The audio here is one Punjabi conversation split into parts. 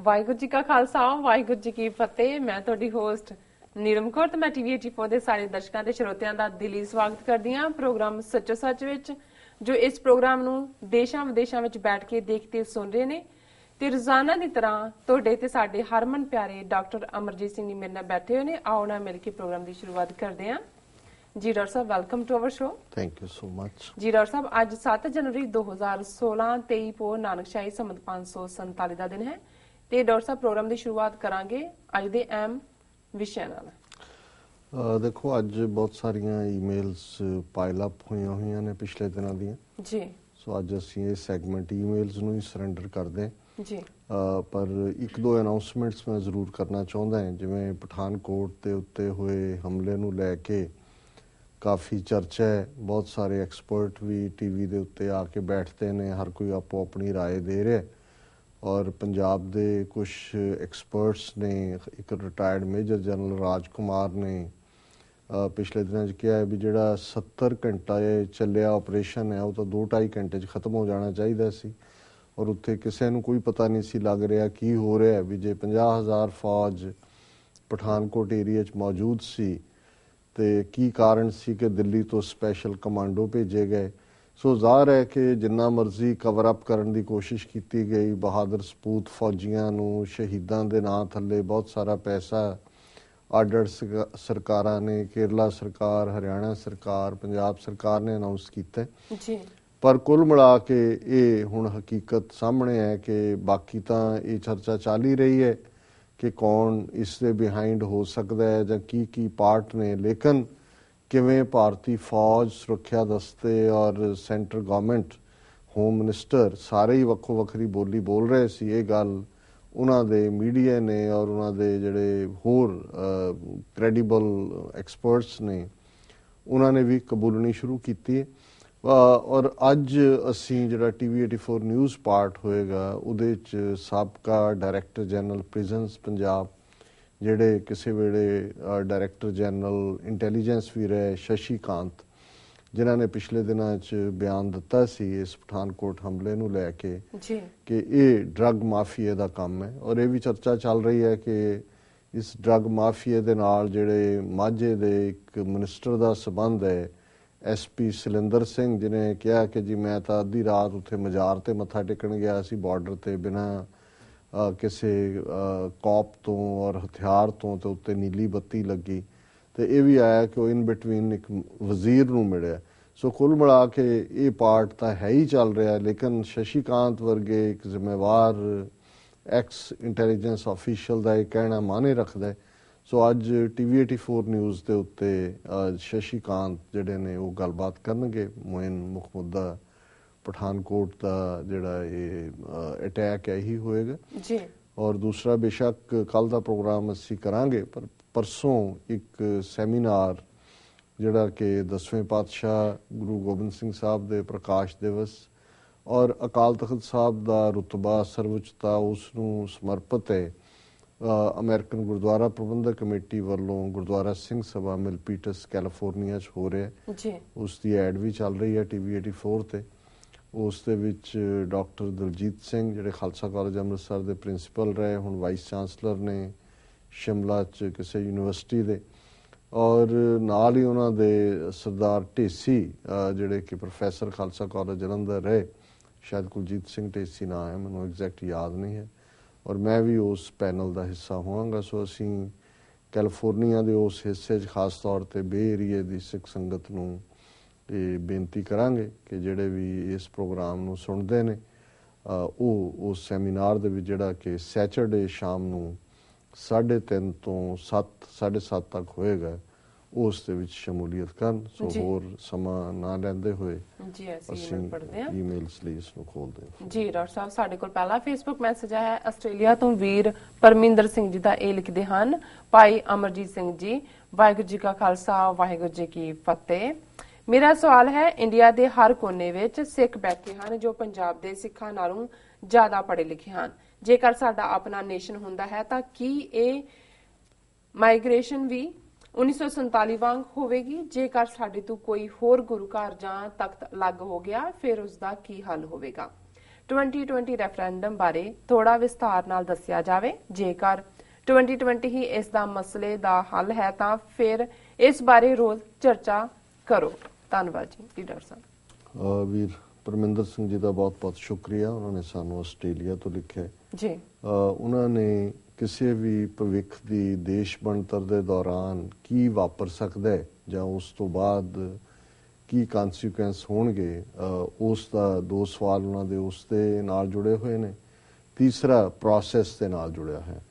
ਵਾਹਿਗੁਰੂ ਜੀ ਕਾ ਖਾਲਸਾ ਵਾਹਿਗੁਰੂ ਜੀ ਕੀ ਫਤਿਹ। ਮੈਂ ਤੁਹਾਡੀ ਹੋਸਟ ਨੀਰਮ ਕੌਰ ਤੇ ਮੈਂ ਟੀਵੀ 84 ਦੇ ਸਾਰੇ ਦਰਸ਼ਕਾਂ ਤੇ ਸਰੋਤਿਆਂ ਦਾ ਦਿਲੀ ਸਵਾਗਤ ਕਰਦੀ ਹਾਂ ਪ੍ਰੋਗਰਾਮ ਸੱਚੋ ਸੱਚ ਵਿੱਚ ਜੋ ਇਸ ਪ੍ਰੋਗਰਾਮ ਨੂੰ ਦੇਸ਼ਾਂ ਵਿਦੇਸ਼ਾਂ ਵਿੱਚ ਬੈਠ ਕੇ ਦੇਖਦੇ ਸੁਣ ਰਹੇ ਨੇ। ਤੇ ਰੋਜ਼ਾਨਾ ਦੀ ਤਰ੍ਹਾਂ ਤੁਹਾਡੇ ਤੇ ਸਾਡੇ ਹਰਮਨ ਪਿਆਰੇ ਡਾਕਟਰ ਅਮਰਜੀਤ ਸਿੰਘ ਜੀ ਮੇਰੇ ਨਾਲ ਬੈਠੇ ਹੋਏ ਨੇ। ਆਓ ਨਾਲ ਮਿਲ ਕੇ ਪ੍ਰੋਗਰਾਮ ਦੀ ਸ਼ੁਰੂਆਤ ਕਰਦੇ ਹਾਂ। ਜੀ doctor sahib welcome to our show thank you so much ਜੀ ਡਾਕਟਰ ਸਾਹਿਬ ਅੱਜ 7 ਜਨਵਰੀ 2016 23 ਪੋ ਨਾਨਕਸ਼ਾਹੀ ਸੰਮਤ 547 ਦਾ ਦਿਨ ਹੈ। ਤੇ ਡਾਕਟਰ ਸਾਹਿਬ ਪ੍ਰੋਗਰਾਮ ਦੀ ਸ਼ੁਰੂਆਤ ਕਰਾਂਗੇ ਅੱਜ ਦੇ ਅਹਿਮ ਵਿਸ਼ਿਆਂ ਨਾਲ ਅਹ ਦੇਖੋ ਅੱਜ ਬਹੁਤ ਸਾਰੀਆਂ ਈਮੇਲਸ ਪਾਈਲ ਅਪ ਹੋਈਆਂ ਹੋਈਆਂ ਨੇ ਪਿਛਲੇ ਦਿਨਾਂ ਦੀਆਂ ਜੀ ਸੋ ਅੱਜ ਅਸੀਂ ਇਹ ਸੈਗਮੈਂਟ ਈਮੇਲਸ ਨੂੰ ਹੀ ਸਰੈਂਡਰ ਕਰਦੇ ਹਾਂ ਜੀ ਅਹ ਪਰ ਇੱਕ ਦੋ ਅਨਾਉਂਸਮੈਂਟਸ ਮੈਂ ਜ਼ਰੂਰ ਕਰਨਾ ਚਾਹੁੰਦਾ ਹਾਂ ਜਿਵੇਂ ਪਠਾਨਕੋਟ ਦੇ ਉੱਤੇ ਹੋਏ ਹਮਲੇ ਨੂੰ ਲੈ ਕੇ ਕਾਫੀ ਚਰਚਾ ਹੈ ਬਹੁਤ ਸਾਰੇ ਐਕਸਪਰਟ ਵੀ ਟੀਵੀ ਦੇ ਉੱਤੇ ਆ ਕੇ ਬੈਠਦੇ ਨੇ ਹਰ ਕੋਈ ਆਪੋ ਆਪਣੀ رائے ਦੇ ਰਿਹਾ ਹੈ ਔਰ ਪੰਜਾਬ ਦੇ ਕੁਝ ਐਕਸਪਰਟਸ ਨੇ, ਇੱਕ retired major general Raj Kumar ਨੇ ਪਿਛਲੇ ਦਿਨਾਂ 'ਚ ਕਿਹਾ ਹੈ ਵੀ ਜਿਹੜਾ 70 ਘੰਟਾ ਇਹ ਚੱਲਿਆ ਆਪਰੇਸ਼ਨ ਹੈ, ਉਹ ਤਾਂ 2.5 ਘੰਟੇ 'ਚ ਖਤਮ ਹੋ ਜਾਣਾ ਚਾਹੀਦਾ ਸੀ। ਔਰ ਉੱਥੇ ਕਿਸੇ ਨੂੰ ਕੋਈ ਪਤਾ ਨਹੀਂ ਸੀ ਲੱਗ ਰਿਹਾ ਕੀ ਹੋ ਰਿਹਾ ਵੀ ਜੇ 50000 ਫੌਜ ਪਠਾਨਕੋਟ ਏਰੀਆ 'ਚ ਮੌਜੂਦ ਸੀ ਤੇ ਕੀ ਕਾਰਨ ਸੀ ਕਿ ਦਿੱਲੀ ਤੋਂ ਸਪੈਸ਼ਲ ਕਮਾਂਡੋ ਭੇਜੇ ਗਏ। ਸੋ ਜ਼ਾਹਰ ਹੈ ਕਿ ਜਿੰਨਾ ਮਰਜ਼ੀ ਕਵਰ ਅਪ ਕਰਨ ਦੀ ਕੋਸ਼ਿਸ਼ ਕੀਤੀ ਗਈ ਬਹਾਦਰ ਸਪੂਤ ਫੌਜੀਆਂ ਨੂੰ ਸ਼ਹੀਦਾਂ ਦੇ ਨਾਂ ਥੱਲੇ ਬਹੁਤ ਸਾਰਾ ਪੈਸਾ ਆਰਡਰ ਸਰਕਾਰਾਂ ਨੇ ਕੇਰਲਾ ਸਰਕਾਰ ਹਰਿਆਣਾ ਸਰਕਾਰ ਪੰਜਾਬ ਸਰਕਾਰ ਨੇ ਅਨਾਉਂਸ ਕੀਤਾ। ਜੀ ਪਰ ਕੁੱਲ ਮਿਲਾ ਕੇ ਇਹ ਹੁਣ ਹਕੀਕਤ ਸਾਹਮਣੇ ਹੈ ਕਿ ਬਾਕੀ ਤਾਂ ਇਹ ਚਰਚਾ ਚੱਲ ਹੀ ਰਹੀ ਹੈ ਕਿ ਕੌਣ ਇਸ ਦੇ ਬਿਹਾਈਂਡ ਹੋ ਸਕਦਾ ਹੈ ਜਾਂ ਕੀ ਕੀ ਪਾਰਟ ਨੇ ਲੇਕਿਨ ਕਿਵੇਂ ਭਾਰਤੀ ਫੌਜ, ਸੁਰੱਖਿਆ ਦਸਤੇ ਔਰ ਸੈਂਟਰ ਗਵਰਨਮੈਂਟ, ਹੋਮ ਮਿਨਿਸਟਰ ਸਾਰੇ ਹੀ ਵੱਖੋ ਵੱਖਰੀ ਬੋਲੀ ਬੋਲ ਰਹੇ ਸੀ। ਇਹ ਗੱਲ ਉਹਨਾਂ ਦੇ ਮੀਡੀਆ ਨੇ ਔਰ ਉਹਨਾਂ ਦੇ ਜਿਹੜੇ ਹੋਰ ਕ੍ਰੈਡੀਬਲ ਐਕਸਪਰਟਸ ਨੇ, ਉਹਨਾਂ ਨੇ ਵੀ ਕਬੂਲਣੀ ਸ਼ੁਰੂ ਕੀਤੀ ਹੈ। ਔਰ ਅੱਜ ਅਸੀਂ ਜਿਹੜਾ ਟੀਵੀ 84 ਨਿਊਜ਼ ਪਾਰਟ ਹੋਏਗਾ, ਉਹਦੇ ਚ ਸਾਬਕਾ ਡਾਇਰੈਕਟਰ ਜਨਰਲ ਪ੍ਰਿਜ਼ਨਸ ਪੰਜਾਬ ਜਿਹੜੇ ਕਿਸੇ ਵੇਲੇ ਡਾਇਰੈਕਟਰ ਜਨਰਲ ਇੰਟੈਲੀਜੈਂਸ ਵੀ ਰਹੇ ਸ਼ਸ਼ੀ ਕਾਂਤ ਜਿਨ੍ਹਾਂ ਨੇ ਪਿਛਲੇ ਦਿਨਾਂ 'ਚ ਬਿਆਨ ਦਿੱਤਾ ਸੀ ਇਸ ਪਠਾਨਕੋਟ ਹਮਲੇ ਨੂੰ ਲੈ ਕੇ ਜੀ। ਕਿ ਇਹ ਡਰੱਗ ਮਾਫੀਏ ਦਾ ਕੰਮ ਹੈ। ਔਰ ਇਹ ਵੀ ਚਰਚਾ ਚੱਲ ਰਹੀ ਹੈ ਕਿ ਇਸ ਡਰੱਗ ਮਾਫੀਏ ਦੇ ਨਾਲ ਜਿਹੜੇ ਮਾਝੇ ਦੇ ਇੱਕ ਮਿਨਿਸਟਰ ਦਾ ਸਬੰਧ ਹੈ ਐਸਪੀ ਸਿਲਿੰਦਰ ਸਿੰਘ ਜਿਨੇ ਕਿਹਾ ਕਿ ਜੀ ਮੈਂ ਤਾਂ ਅੱਧੀ ਰਾਤ ਉੱਥੇ ਮਜ਼ਾਰ ਤੇ ਮੱਥਾ ਟੇਕਣ ਗਿਆ ਸੀ ਬਾਰਡਰ ਤੇ ਬਿਨਾ ਕਿਸੇ ਕੌਪ ਤੋਂ ਔਰ ਹਥਿਆਰ ਤੋਂ ਤੇ ਉੱਤੇ ਨੀਲੀ ਬੱਤੀ ਲੱਗੀ ਤੇ ਇਹ ਵੀ ਆਇਆ ਕਿ ਉਹ ਇਨ ਬਿਟਵੀਨ ਇੱਕ ਵਜ਼ੀਰ ਨੂੰ ਮਿਲਿਆ। ਸੋ ਕੁੱਲ ਮਿਲਾ ਕੇ ਇਹ ਪਾਰਟ ਤਾਂ ਹੈ ਹੀ ਚੱਲ ਰਿਹਾ, ਲੇਕਿਨ ਸ਼ਸ਼ੀਕਾਂਤ ਵਰਗੇ ਇੱਕ ਜ਼ਿੰਮੇਵਾਰ ਐਕਸ ਇੰਟੈਲੀਜੈਂਸ ਅਫੀਸ਼ੀਅਲ ਦਾ ਇਹ ਕਹਿਣਾ ਮਾਨੇ ਰੱਖਦਾ ਹੈ। ਸੋ ਅੱਜ ਟੀਵੀ 84 ਨਿਊਜ਼ ਦੇ ਉੱਤੇ ਸ਼ਸ਼ੀਕਾਂਤ ਜਿਹੜੇ ਨੇ ਉਹ ਗੱਲਬਾਤ ਕਰਨਗੇ, ਮੋਇਨ ਮੁੱਖ ਮੁੱਦਾ ਪਠਾਨਕੋਟ ਦਾ ਜਿਹੜਾ ਇਹ ਅਟੈਕ ਹੈ ਹੀ ਹੋਏਗਾ। ਜੀ। ਔਰ ਦੂਸਰਾ ਬੇਸ਼ੱਕ ਕੱਲ ਦਾ ਪ੍ਰੋਗਰਾਮ ਅਸੀਂ ਕਰਾਂਗੇ ਪਰ ਪਰਸੋਂ ਇੱਕ ਸੈਮੀਨਾਰ ਜਿਹੜਾ ਕਿ 10ਵੇਂ ਪਾਤਸ਼ਾਹ ਗੁਰੂ ਗੋਬਿੰਦ ਸਿੰਘ ਸਾਹਿਬ ਦੇ ਪ੍ਰਕਾਸ਼ ਦਿਵਸ ਔਰ ਅਕਾਲ ਤਖਤ ਸਾਹਿਬ ਦਾ ਰਤਬਾ ਸਰਵਉੱਚਤਾ ਉਸ ਨੂੰ ਸਮਰਪਿਤ ਹੈ। ਅਮਰੀਕਨ ਗੁਰਦੁਆਰਾ ਪ੍ਰਬੰਧਕ ਕਮੇਟੀ ਵੱਲੋਂ ਗੁਰਦੁਆਰਾ ਸਿੰਘ ਸਭਾ ਮਿਲਪੀਟਸ ਕੈਲੀਫੋਰਨੀਆ 'ਚ ਹੋ ਰਿਹਾ। ਹੈ ਜੀ। ਉਸ ਦੀ ਐਡ ਵੀ ਚੱਲ ਰਹੀ ਹੈ ਟੀਵੀ 84 ਤੇ। ਉਸ ਦੇ ਵਿੱਚ ਡਾਕਟਰ ਦਲਜੀਤ ਸਿੰਘ ਜਿਹੜੇ ਖਾਲਸਾ ਕਾਲਜ ਅੰਮ੍ਰਿਤਸਰ ਦੇ ਪ੍ਰਿੰਸੀਪਲ ਰਹੇ, ਹੁਣ ਵਾਈਸ ਚਾਂਸਲਰ ਨੇ ਸ਼ਿਮਲਾ 'ਚ ਕਿਸੇ ਯੂਨੀਵਰਸਿਟੀ ਦੇ। ਔਰ ਨਾਲ ਹੀ ਉਹਨਾਂ ਦੇ ਸਰਦਾਰ ਢੇਸੀ ਜਿਹੜੇ ਕਿ ਪ੍ਰੋਫੈਸਰ ਖਾਲਸਾ ਕਾਲਜ ਜਲੰਧਰ ਰਹੇ, ਸ਼ਾਇਦ ਕੁਲਜੀਤ ਸਿੰਘ ਢੇਸੀ ਨਾਂ ਹੈ, ਮੈਨੂੰ ਐਗਜ਼ੈਕਟ ਯਾਦ ਨਹੀਂ ਹੈ। ਔਰ ਮੈਂ ਵੀ ਉਸ ਪੈਨਲ ਦਾ ਹਿੱਸਾ ਹੋਵਾਂਗਾ, ਸੋ ਅਸੀਂ ਕੈਲੀਫੋਰਨੀਆ ਦੇ ਉਸ ਹਿੱਸੇ 'ਚ ਖਾਸ ਤੌਰ ਤੇ ਬੇ ਏਰੀਏ ਦੀ ਸਿੱਖ ਸੰਗਤ ਨੂੰ ਇਹ ਬੇਨਤੀ ਕਰਾਂਗੇ ਕਿ ਜਿਹੜੇ ਵੀ ਇਸ ਪ੍ਰੋਗਰਾਮ ਨੂੰ ਸੁਣਦੇ ਨੇ ਉਹ ਉਸ ਸੈਮੀਨਾਰ ਦੇ ਵਿੱਚ ਜਿਹੜਾ ਕਿ ਸੈਚਰਡੇ ਸ਼ਾਮ ਨੂੰ 3:30 ਤੋਂ 7 7:30 ਤੱਕ ਹੋਏਗਾ ਉਸ ਦੇ ਵਿੱਚ ਸ਼ਮੂਲੀਅਤ ਕਰਨ। ਸੋ। ਹੋਰ ਸਮਾਂ ਨਾ ਲੈਂਦੇ ਹੋਏ ਜੀ ਅਸੀਂ ਪੜ੍ਹਦੇ ਹਾਂ। ਈਮੇਲਸ ਲਈ ਇਸ ਨੂੰ ਖੋਲਦੇ ਹਾਂ। ਜੀ ਡਾਕਟਰ ਸਾਹਿਬ ਸਾਡੇ ਕੋਲ ਪਹਿਲਾ ਫੇਸਬੁੱਕ ਮੈਸੇਜ ਆਇਆ ਹੈ। ਆਸਟ੍ਰੇਲੀਆ ਤੋਂ ਵੀਰ ਪਰਮਿੰਦਰ ਸਿੰਘ ਜੀ ਦਾ ਇਹ ਲਿਖਦੇ ਹਨ ਭਾਈ ਅਮਰਜੀਤ ਸਿੰਘ ਜੀ ਵਾਹਿਗੁਰੂ ਜੀ ਕਾ ਖਾਲਸਾ ਵਾਹਿਗੁਰੂ ਜੀ ਕੀ ਫਤਿਹ। ਮੇਰਾ ਸਵਾਲ ਹੈ, ਇੰਡੀਆ ਦੇ ਹਰ ਕੋਨੇ ਵਿੱਚ ਸਿੱਖ ਬੈਠੇ ਹਨ ਜੋ ਪੰਜਾਬ ਦੇ ਸਿੱਖਾਂ ਨਾਲੋਂ ਜ਼ਿਆਦਾ ਪੜ੍ਹੇ ਲਿਖੇ ਹਨ। ਜੇਕਰ ਸਾਡਾ ਆਪਣਾ ਨੇਸ਼ਨ ਹੁੰਦਾ ਹੈ, ਤਾਂ ਕੀ ਇਹ ਮਾਈਗ੍ਰੇਸ਼ਨ ਵੀ 1947 ਵਾਂਗ ਹੋਵੇਗੀ? ਜੇਕਰ ਸਾਡੇ ਤੋਂ ਕੋਈ ਹੋਰ ਗੁਰੂ ਘਰ ਜਾਂ ਤਖਤ ਅਲੱਗ ਹੋ ਗਿਆ, ਫਿਰ ਉਸ ਦਾ ਕੀ ਹੱਲ ਹੋਵੇਗਾ? 2020 ਰੈਫਰੈਂਡਮ ਬਾਰੇ ਥੋੜਾ ਵਿਸਥਾਰ ਨਾਲ ਦੱਸਿਆ ਜਾਵੇ। ਜੇਕਰ 2020 ਹੀ ਇਸ ਦਾ ਮਸਲੇ ਦਾ ਹੱਲ ਹੈ, ਤਾਂ ਫਿਰ ਇਸ ਬਾਰੇ ਰੋਜ਼ ਚਰਚਾ ਕਰੋ। ਧੰਨਵਾਦ ਜੀ ਲੀਡਰ ਸਾਹਿਬ। ਅਹ ਵੀਰ ਪਰਮਿੰਦਰ ਸਿੰਘ ਜੀ ਦਾ ਬਹੁਤ-ਬਹੁਤ ਸ਼ੁਕਰੀਆ ਉਹਨਾਂ ਨੇ ਸਾਨੂੰ ਆਸਟ੍ਰੇਲੀਆ ਤੋਂ ਲਿਖਿਆ। ਜੀ। ਉਹਨਾਂ ਨੇ ਕਿਸੇ ਵੀ ਭਵਿੱਖ ਦੀ ਦੇਸ਼ ਬਣਤਰ ਦੇ ਦੌਰਾਨ ਕੀ ਵਾਪਰ ਸਕਦਾ ਹੈ ਜਾਂ ਉਸ ਤੋਂ ਬਾਅਦ ਕੀ ਕਨਸੀਕੁਐਂਸ ਹੋਣਗੇ ਉਸ ਦਾ ਦੋ ਸਵਾਲ ਉਹਨਾਂ ਦੇ ਉਸ ਦੇ ਨਾਲ ਜੁੜੇ ਹੋਏ ਨੇ। ਤੀਸਰਾ ਪ੍ਰੋਸੈਸ ਦੇ ਨਾਲ ਜੁੜਿਆ ਹੈ।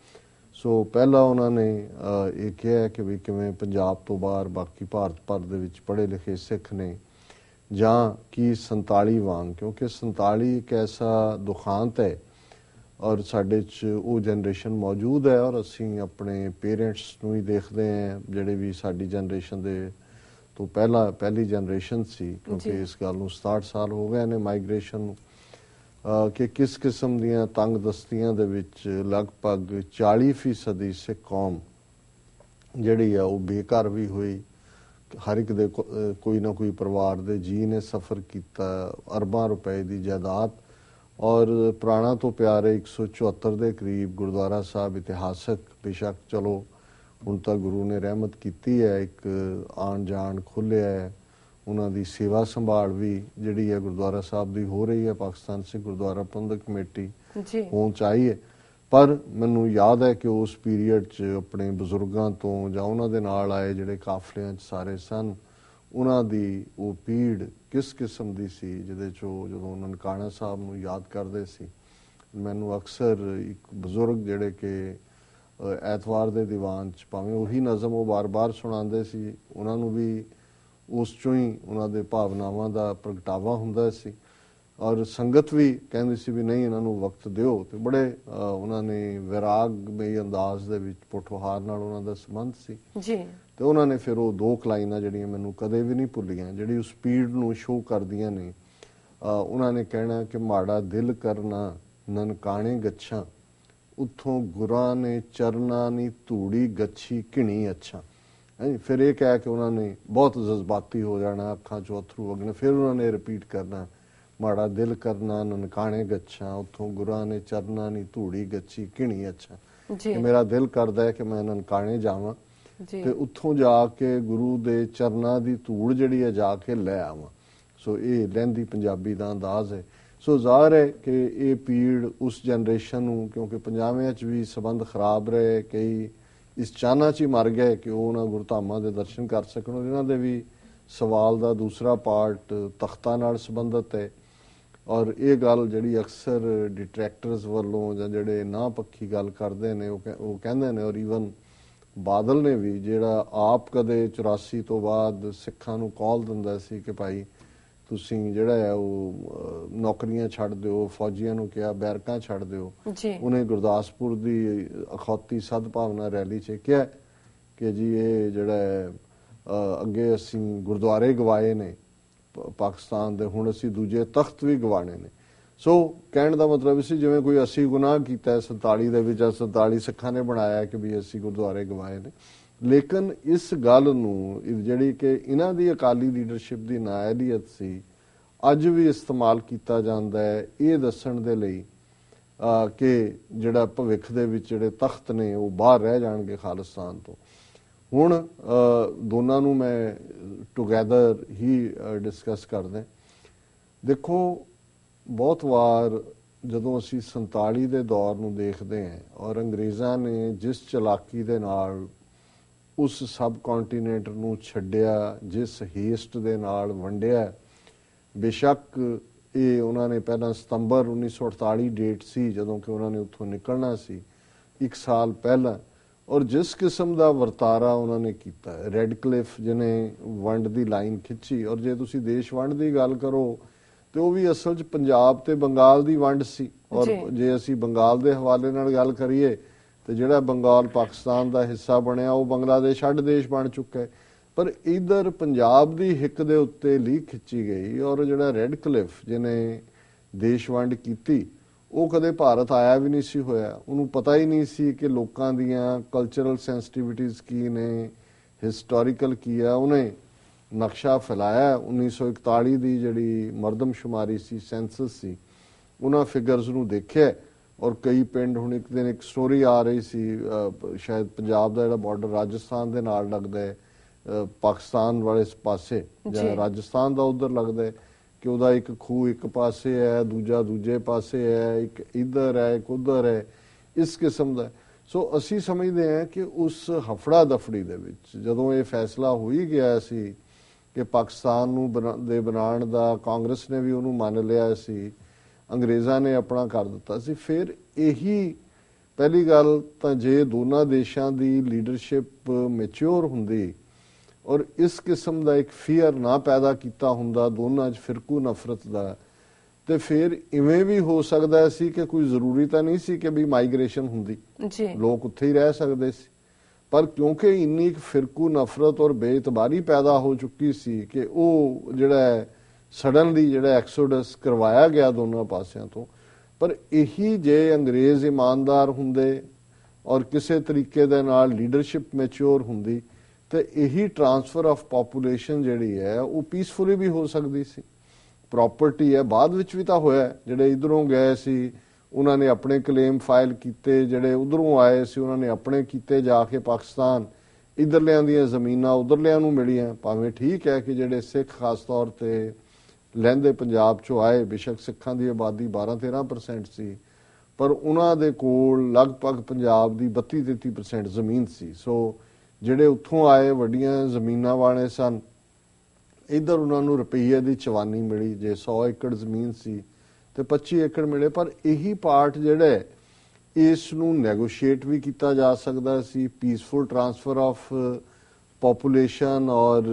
ਸੋ ਪਹਿਲਾ ਉਹਨਾਂ ਨੇ ਇਹ ਕਿਹਾ ਕਿ ਵੀ ਕਿਵੇਂ ਪੰਜਾਬ ਤੋਂ ਬਾਹਰ ਬਾਕੀ ਭਾਰਤ ਭਰ ਦੇ ਵਿੱਚ ਪੜ੍ਹੇ ਲਿਖੇ ਸਿੱਖ ਨੇ ਜਾਂ ਕੀ 47 ਵਾਂਗ ਕਿਉਂਕਿ 47 ਇੱਕ ਐਸਾ ਦੁਖਾਂਤ ਹੈ ਔਰ ਸਾਡੇ 'ਚ ਉਹ ਜਨਰੇਸ਼ਨ ਮੌਜੂਦ ਹੈ ਔਰ ਅਸੀਂ ਆਪਣੇ ਪੇਰੈਂਟਸ ਨੂੰ ਹੀ ਦੇਖਦੇ ਹਾਂ ਜਿਹੜੇ ਵੀ ਸਾਡੀ ਜਨਰੇਸ਼ਨ ਦੇ ਤੋਂ ਪਹਿਲਾਂ ਪਹਿਲੀ ਜਨਰੇਸ਼ਨ ਸੀ ਕਿਉਂਕਿ। ਇਸ ਗੱਲ ਨੂੰ 67 ਸਾਲ ਹੋ ਗਏ ਨੇ ਮਾਈਗ੍ਰੇਸ਼ਨ ਨੂੰ ਕਿ ਕਿਸ ਕਿਸਮ ਦੀਆਂ ਤੰਗ ਦਸਤੀਆਂ ਦੇ ਵਿੱਚ ਲਗਭਗ 40% ਸਿੱਖ ਕੌਮ ਜਿਹੜੀ ਆ, ਉਹ ਬੇਘਰ ਵੀ ਹੋਈ। ਹਰ ਇੱਕ ਦੇ ਕੋਈ ਨਾ ਕੋਈ ਪਰਿਵਾਰ ਦੇ ਜੀ ਨੇ ਸਫਰ ਕੀਤਾ, ਅਰਬਾਂ ਰੁਪਏ ਦੀ ਜਾਇਦਾਦ ਔਰ ਪ੍ਰਾਣਾ ਤੋਂ ਪਿਆਰੇ 174 ਦੇ ਕਰੀਬ ਗੁਰਦੁਆਰਾ ਸਾਹਿਬ ਇਤਿਹਾਸਕ ਬੇਸ਼ੱਕ, ਚਲੋ, ਹੁਣ ਤਾਂ ਗੁਰੂ ਨੇ ਰਹਿਮਤ ਕੀਤੀ ਹੈ, ਇੱਕ ਆਣ ਜਾਣ ਖੁੱਲਿਆ ਹੈ। ਉਹਨਾਂ ਦੀ ਸੇਵਾ ਸੰਭਾਲ ਵੀ ਜਿਹੜੀ ਹੈ ਗੁਰਦੁਆਰਾ ਸਾਹਿਬ ਦੀ ਹੋ ਰਹੀ ਹੈ ਪਾਕਿਸਤਾਨ ਸਿੱਖ ਗੁਰਦੁਆਰਾ ਪ੍ਰਬੰਧਕ ਕਮੇਟੀ ਜੀ। ਹੈ। ਪਰ ਮੈਨੂੰ ਯਾਦ ਹੈ ਕਿ ਉਸ ਪੀਰੀਅਡ 'ਚ ਆਪਣੇ ਬਜ਼ੁਰਗਾਂ ਤੋਂ ਜਾਂ ਉਹਨਾਂ ਦੇ ਨਾਲ ਆਏ ਜਿਹੜੇ ਕਾਫਲਿਆਂ 'ਚ ਸਾਰੇ ਸਨ ਉਹਨਾਂ ਦੀ ਉਹ ਪੀੜ ਕਿਸ ਕਿਸਮ ਦੀ ਸੀ ਜਿਹਦੇ 'ਚੋਂ ਜਦੋਂ ਨਨਕਾਣਾ ਸਾਹਿਬ ਨੂੰ ਯਾਦ ਕਰਦੇ ਸੀ ਮੈਨੂੰ ਅਕਸਰ ਇੱਕ ਬਜ਼ੁਰਗ ਜਿਹੜੇ ਕਿ ਐਤਵਾਰ ਦੇ ਦੀਵਾਨ 'ਚ ਭਾਵੇਂ ਉਹੀ ਨਜ਼ਮ ਉਹ ਬਾਰ-ਬਾਰ ਸੁਣਾਉਂਦੇ ਸੀ ਉਹਨਾਂ ਨੂੰ ਵੀ ਉਸ ਚੋਂ ਹੀ ਉਹਨਾਂ ਦੇ ਭਾਵਨਾਵਾਂ ਦਾ ਪ੍ਰਗਟਾਵਾ ਹੁੰਦਾ ਸੀ। ਔਰ ਸੰਗਤ ਵੀ ਕਹਿੰਦੀ ਸੀ ਵੀ ਨਹੀਂ ਇਹਨਾਂ ਨੂੰ ਵਕਤ ਦਿਓ ਤੇ ਬੜੇ ਉਹਨਾਂ ਨੇ ਵਿਰਾਗਮਈ ਅੰਦਾਜ਼ ਦੇ ਵਿੱਚ ਪੋਠੋਹਾਰ ਨਾਲ ਉਹਨਾਂ ਦਾ ਸੰਬੰਧ ਸੀ। ਜੀ। ਤੇ ਉਹਨਾਂ ਨੇ ਫਿਰ ਉਹ ਦੋ ਕਲਾਈਨਾਂ ਜਿਹੜੀਆਂ ਮੈਨੂੰ ਕਦੇ ਵੀ ਨਹੀਂ ਭੁੱਲੀਆਂ ਜਿਹੜੀ ਉਸ ਸਪੀਡ ਨੂੰ ਸ਼ੋ ਕਰਦੀਆਂ ਨੇ। ਉਹਨਾਂ ਨੇ ਕਹਿਣਾ ਕਿ ਮਾੜਾ ਦਿਲ ਕਰਨਾ ਨਨਕਾਣੇ ਗੱਛਾਂ ਉਥੋਂ ਗੁਰਾਂ ਨੇ ਚਰਨਾ ਨੀ ਧੂੜੀ ਗੱਛੀ ਘਿਣੀ ਅੱਛਾ। ਹੈਂ ਫਿਰ ਇਹ ਕਹਿ ਕੇ ਉਹਨਾਂ ਨੇ ਬਹੁਤ ਜਜ਼ਬਾਤੀ ਹੋ ਜਾਣਾ ਅੱਖਾਂ ਚੋਂ ਅਥਰੂ ਵਗਣੇ ਫਿਰ ਉਹਨਾਂ ਨੇ ਰਿਪੀਟ ਕਰਨਾ ਮਾੜਾ ਦਿਲ ਕਰਨਾ ਨਨਕਾਣੇ ਗੱਛਾਂ ਉਥੋਂ ਗੁਰਾਂ ਨੇ ਚਰਨਾ ਨੀ ਧੂੜੀ ਗੱਛੀ ਘਿਣੀ ਅੱਛਾ। ਜੀ। ਮੇਰਾ ਦਿਲ ਕਰਦਾ ਹੈ ਕਿ ਮੈਂ ਨਨਕਾਣੇ ਜਾਵਾਂ ਜੀ। ਤੇ ਉੱਥੋਂ ਜਾ ਕੇ ਗੁਰੂ ਦੇ ਚਰਨਾਂ ਦੀ ਧੂੜ ਜਿਹੜੀ ਹੈ ਜਾ ਕੇ ਲੈ ਆਵਾਂ। ਸੋ ਇਹ ਲਹਿੰਦੀ ਪੰਜਾਬੀ ਦਾ ਅੰਦਾਜ਼ ਹੈ। ਸੋ ਜ਼ਾਹਰ ਹੈ ਕਿ ਇਹ ਪੀੜ ਉਸ ਜਨਰੇਸ਼ਨ ਨੂੰ ਕਿਉਂਕਿ ਪੰਜਾਬੀਆਂ 'ਚ ਵੀ ਸਬੰਧ ਖਰਾਬ ਰਹੇ ਕਈ ਇਸ ਚਾਹਨਾ 'ਚ ਹੀ ਮਰ ਗਏ ਕਿ ਉਹ ਉਹਨਾਂ ਗੁਰਧਾਮਾਂ ਦੇ ਦਰਸ਼ਨ ਕਰ ਸਕਣ ਇਹਨਾਂ ਦੇ ਵੀ ਸਵਾਲ ਦਾ ਦੂਸਰਾ ਪਾਰਟ ਤਖਤਾਂ ਨਾਲ ਸੰਬੰਧਿਤ ਹੈ। ਔਰ ਇਹ ਗੱਲ ਜਿਹੜੀ ਅਕਸਰ ਡਿਟਰੈਕਟਰਸ ਵੱਲੋਂ ਜਾਂ ਜਿਹੜੇ ਨਾ ਪੱਖੀ ਗੱਲ ਕਰਦੇ ਨੇ, ਉਹ ਕਹਿ- ਉਹ ਕਹਿੰਦੇ ਨੇ ਔਰ ਈਵਨ ਬਾਦਲ ਨੇ ਵੀ ਜਿਹੜਾ ਆਪ ਕਦੇ 84 ਤੋਂ ਬਾਅਦ ਸਿੱਖਾਂ ਨੂੰ ਕਾਲ ਦਿੰਦਾ ਸੀ ਕਿ ਭਾਈ ਤੁਸੀਂ ਜਿਹੜਾ ਹੈ ਉਹ ਨੌਕਰੀਆਂ ਛੱਡ ਦਿਓ ਫੌਜੀਆਂ ਨੂੰ ਕਿਹਾ ਬੈਰਕਾਂ ਛੱਡ ਦਿਓ। ਉਹਨੇ ਗੁਰਦਾਸਪੁਰ ਦੀ ਅਖੌਤੀ ਸਦਭਾਵਨਾ ਰੈਲੀ 'ਚ ਕਿਹਾ ਕਿ ਜੀ ਇਹ ਜਿਹੜਾ ਅੱਗੇ ਅਸੀਂ ਗੁਰਦੁਆਰੇ ਗਵਾਏ ਨੇ ਪਾਕਿਸਤਾਨ ਦੇ ਹੁਣ ਅਸੀਂ ਦੂਜੇ ਤਖਤ ਵੀ ਗਵਾਣੇ ਨੇ। ਸੋ ਕਹਿਣ ਦਾ ਮਤਲਬ ਸੀ ਜਿਵੇਂ ਕੋਈ ਅਸੀਂ ਗੁਨਾਹ ਕੀਤਾ ਹੈ 47 ਦੇ ਵਿੱਚ ਜਾਂ 47 ਸਿੱਖਾਂ ਨੇ ਬਣਾਇਆ ਕਿ ਵੀ ਅਸੀਂ ਗੁਰਦੁਆਰੇ ਗਵਾਏ ਨੇ। ਲੇਕਿਨ ਇਸ ਗੱਲ ਨੂੰ ਜਿਹੜੀ ਕਿ ਇਹਨਾਂ ਦੀ ਅਕਾਲੀ ਲੀਡਰਸ਼ਿਪ ਦੀ ਨਾਇਲੀਅਤ ਸੀ ਅੱਜ ਵੀ ਇਸਤੇਮਾਲ ਕੀਤਾ ਜਾਂਦਾ ਹੈ ਇਹ ਦੱਸਣ ਦੇ ਲਈ ਕਿ ਜਿਹੜਾ ਭਵਿੱਖ ਦੇ ਵਿੱਚ ਜਿਹੜੇ ਤਖਤ ਨੇ ਉਹ ਬਾਹਰ ਰਹਿ ਜਾਣਗੇ ਖਾਲਿਸਤਾਨ ਤੋਂ। ਹੁਣ ਅਹ, ਦੋਨਾਂ ਨੂੰ ਮੈਂ ਟੁਗੇਦਰ ਹੀ ਡਿਸਕਸ ਕਰਦਾ ਦੇਖੋ ਬਹੁਤ ਵਾਰ ਜਦੋਂ ਅਸੀਂ 47 ਦੇ ਦੌਰ ਨੂੰ ਦੇਖਦੇ ਹਾਂ ਔਰ ਅੰਗਰੇਜ਼ਾਂ ਨੇ ਜਿਸ ਚਲਾਕੀ ਦੇ ਨਾਲ ਉਸ ਸਬ ਕੰਟੀਨੈਂਟ ਨੂੰ ਛੱਡਿਆ, ਜਿਸ ਹੀਸਟ ਦੇ ਨਾਲ ਵੰਡਿਆ, ਬੇਸ਼ੱਕ ਇਹ ਉਹਨਾਂ ਨੇ ਪਹਿਲਾਂ ਸਤੰਬਰ 1948 ਡੇਟ ਸੀ ਜਦੋਂ ਕਿ ਉਹਨਾਂ ਨੇ ਉੱਥੋਂ ਨਿਕਲਣਾ ਸੀ, ਇੱਕ ਸਾਲ ਪਹਿਲਾਂ ਔਰ ਜਿਸ ਕਿਸਮ ਦਾ ਵਰਤਾਰਾ ਉਹਨਾਂ ਨੇ ਕੀਤਾ ਰੈੱਡ ਕਲਿਫ ਜਿਹਨੇ ਵੰਡ ਦੀ ਲਾਈਨ ਖਿੱਚੀ ਔਰ ਜੇ ਤੁਸੀਂ ਦੇਸ਼ ਵੰਡ ਦੀ ਗੱਲ ਕਰੋ ਤੇ ਉਹ ਵੀ ਅਸਲ 'ਚ ਪੰਜਾਬ ਤੇ ਬੰਗਾਲ ਦੀ ਵੰਡ ਸੀ। ਔਰ ਜੀ। ਅਸੀਂ ਬੰਗਾਲ ਦੇ ਹਵਾਲੇ ਨਾਲ ਗੱਲ ਕਰੀਏ ਤੇ ਜਿਹੜਾ ਬੰਗਾਲ ਪਾਕਿਸਤਾਨ ਦਾ ਹਿੱਸਾ ਬਣਿਆ ਉਹ ਬੰਗਲਾਦੇਸ਼ ਛੱਡ ਦੇਸ਼ ਬਣ ਚੁੱਕਾ ਹੈ। ਪਰ ਇਧਰ ਪੰਜਾਬ ਦੀ ਹਿੱਕ ਦੇ ਉੱਤੇ ਲੀਕ ਖਿੱਚੀ ਗਈ ਔਰ ਜਿਹੜਾ ਰੈੱਡ ਕਲਿਫ ਜਿਹਨੇ ਦੇਸ਼ ਵੰਡ ਕੀਤੀ ਉਹ ਕਦੇ ਭਾਰਤ ਆਇਆ ਵੀ ਨਹੀਂ ਸੀ ਹੋਇਆ। ਉਹਨੂੰ ਪਤਾ ਹੀ ਨਹੀਂ ਸੀ ਕਿ ਲੋਕਾਂ ਦੀਆਂ ਕਲਚਰਲ ਸੈਂਸਿਟੀਵਿਟੀਜ਼ ਕੀ ਨੇ ਹਿਸਟੋਰੀਕਲ ਕੀ ਆ ਉਹਨੇ। ਨਕਸ਼ਾ ਫੈਲਾਇਆ 1941 ਦੀ ਜਿਹੜੀ ਮਰਦਮਸ਼ੁਮਾਰੀ ਸੀ ਸੈਂਸਸ ਸੀ ਉਹਨਾਂ ਫਿਗਰਸ ਨੂੰ ਦੇਖਿਆ ਔਰ ਕਈ ਪਿੰਡ ਹੁਣ ਇੱਕ ਦਿਨ ਇੱਕ ਸਟੋਰੀ ਆ ਰਹੀ ਸੀ ਸ਼ਾਇਦ ਪੰਜਾਬ ਦਾ ਜਿਹੜਾ ਬਾਰਡਰ ਰਾਜਸਥਾਨ ਦੇ ਨਾਲ ਲੱਗਦਾ ਹੈ ਪਾਕਿਸਤਾਨ ਵਾਲੇ ਪਾਸੇ ਜਾਂ। ਰਾਜਸਥਾਨ ਦਾ ਉਧਰ ਲੱਗਦਾ ਹੈ ਕਿ ਉਹਦਾ ਇੱਕ ਖੂਹ ਇੱਕ ਪਾਸੇ ਹੈ ਦੂਜਾ ਦੂਜੇ ਪਾਸੇ ਹੈ ਇੱਕ ਇੱਧਰ ਹੈ ਇੱਕ ਉਧਰ ਹੈ ਇਸ ਕਿਸਮ ਦਾ। ਸੋ ਅਸੀਂ ਸਮਝਦੇ ਹਾਂ ਕਿ ਉਸ ਹਫੜਾ ਦਫੜੀ ਦੇ ਵਿੱਚ ਜਦੋਂ ਇਹ ਫੈਸਲਾ ਹੋ ਹੀ ਗਿਆ ਸੀ ਕਿ ਪਾਕਿਸਤਾਨ ਨੂੰ ਬਣਾ- ਦੇ ਬਣਾਉਣ ਦਾ ਕਾਂਗਰਸ ਨੇ ਵੀ ਉਹਨੂੰ ਮੰਨ ਲਿਆ ਸੀ ਅੰਗਰੇਜ਼ਾਂ ਨੇ ਆਪਣਾ ਕਰ ਦਿੱਤਾ ਸੀ। ਫਿਰ ਇਹੀ ਪਹਿਲੀ ਗੱਲ ਤਾਂ ਜੇ ਦੋਨਾਂ ਦੇਸ਼ਾਂ ਦੀ ਲੀਡਰਸ਼ਿਪ ਮੈਚੁਰ ਹੁੰਦੀ ਔਰ ਇਸ ਕਿਸਮ ਦਾ ਇੱਕ ਫੀਅਰ ਨਾ ਪੈਦਾ ਕੀਤਾ ਹੁੰਦਾ ਦੋਨਾਂ 'ਚ ਫਿਰਕੂ ਨਫ਼ਰਤ ਦਾ ਤੇ ਫਿਰ ਇਵੇਂ ਵੀ ਹੋ ਸਕਦਾ ਸੀ ਕਿ ਕੋਈ ਜ਼ਰੂਰੀ ਤਾਂ ਨਹੀਂ ਸੀ ਕਿ ਵੀ ਮਾਈਗ੍ਰੇਸ਼ਨ ਹੁੰਦੀ। ਜੀ। ਲੋਕ ਉੱਥੇ ਹੀ ਰਹਿ ਸਕਦੇ ਸੀ। ਪਰ ਕਿਉਂਕਿ ਇੰਨੀ ਇੱਕ ਫਿਰਕੂ ਨਫ਼ਰਤ ਔਰ ਬੇਇਤਬਾਰੀ ਪੈਦਾ ਹੋ ਚੁੱਕੀ ਸੀ ਕਿ ਉਹ ਜਿਹੜਾ ਸਡਨਲੀ ਜਿਹੜਾ ਐਕਸੋਡਸ ਕਰਵਾਇਆ ਗਿਆ ਦੋਨਾਂ ਪਾਸਿਆਂ ਤੋਂ, ਪਰ ਇਹੀ ਜੇ ਅੰਗਰੇਜ਼ ਇਮਾਨਦਾਰ ਹੁੰਦੇ ਔਰ ਕਿਸੇ ਤਰੀਕੇ ਦੇ ਨਾਲ ਲੀਡਰਸ਼ਿਪ ਮੈਚੁਰ ਹੁੰਦੀ, ਤੇ ਇਹੀ ਟਰਾਂਸਫਰ ਆਫ ਪੋਪੂਲੇਸ਼ਨ ਜਿਹੜੀ ਹੈ, ਉਹ ਪੀਸਫੁਲੀ ਵੀ ਹੋ ਸਕਦੀ ਸੀ। ਪ੍ਰਾਪਰਟੀ ਹੈ, ਬਾਅਦ ਵਿੱਚ ਵੀ ਤਾਂ ਹੋਇਆ, ਜਿਹੜੇ ਇਧਰੋਂ ਗਏ ਸੀ ਉਹਨਾਂ ਨੇ ਆਪਣੇ ਕਲੇਮ ਫਾਈਲ ਕੀਤੇ, ਜਿਹੜੇ ਉਧਰੋਂ ਆਏ ਸੀ, ਉਹਨਾਂ ਨੇ ਆਪਣੇ ਕੀਤੇ ਜਾ ਕੇ ਪਾਕਿਸਤਾਨ। ਇਧਰਲਿਆਂ ਦੀਆਂ ਜ਼ਮੀਨਾਂ ਉਧਰਲਿਆਂ ਨੂੰ ਮਿਲੀਆਂ। ਭਾਵੇਂ ਠੀਕ ਹੈ ਕਿ ਜਿਹੜੇ ਸਿੱਖ, ਖਾਸ ਤੌਰ ਤੇ ਲਹਿੰਦੇ ਪੰਜਾਬ ਚੋਂ ਆਏ, ਬਿਸ਼ਕ ਸਿੱਖਾਂ ਦੀ ਆਬਾਦੀ 12-13% ਸੀ, ਪਰ ਉਹਨਾਂ ਦੇ ਕੋਲ ਲਗਭਗ ਪੰਜਾਬ ਦੀ 32-33% ਜ਼ਮੀਨ ਸੀ। ਸੋ ਜਿਹੜੇ ਉੱਥੋਂ ਆਏ, ਵੱਡੀਆਂ ਜ਼ਮੀਨਾਂ ਵਾਲੇ ਸਨ, ਇਧਰ ਉਹਨਾਂ ਨੂੰ ਰੁਪਈਏ ਦੀ ਚਵਾਨੀ ਮਿਲੀ, ਜੇ 100 ਏਕੜ ਜ਼ਮੀਨ ਸੀ ਤੇ 25 ਏਕੜ ਮਿਲੇ ਪਰ ਇਹੀ ਪਾਰਟ ਜਿਹੜਾ ਇਸ ਨੂੰ ਨੈਗੋਸ਼ੀਏਟ ਵੀ ਕੀਤਾ ਜਾ ਸਕਦਾ ਸੀ ਪੀਸਫੁਲ ਟਰਾਂਸਫਰ ਆਫ ਪੋਪੂਲੇਸ਼ਨ ਔਰ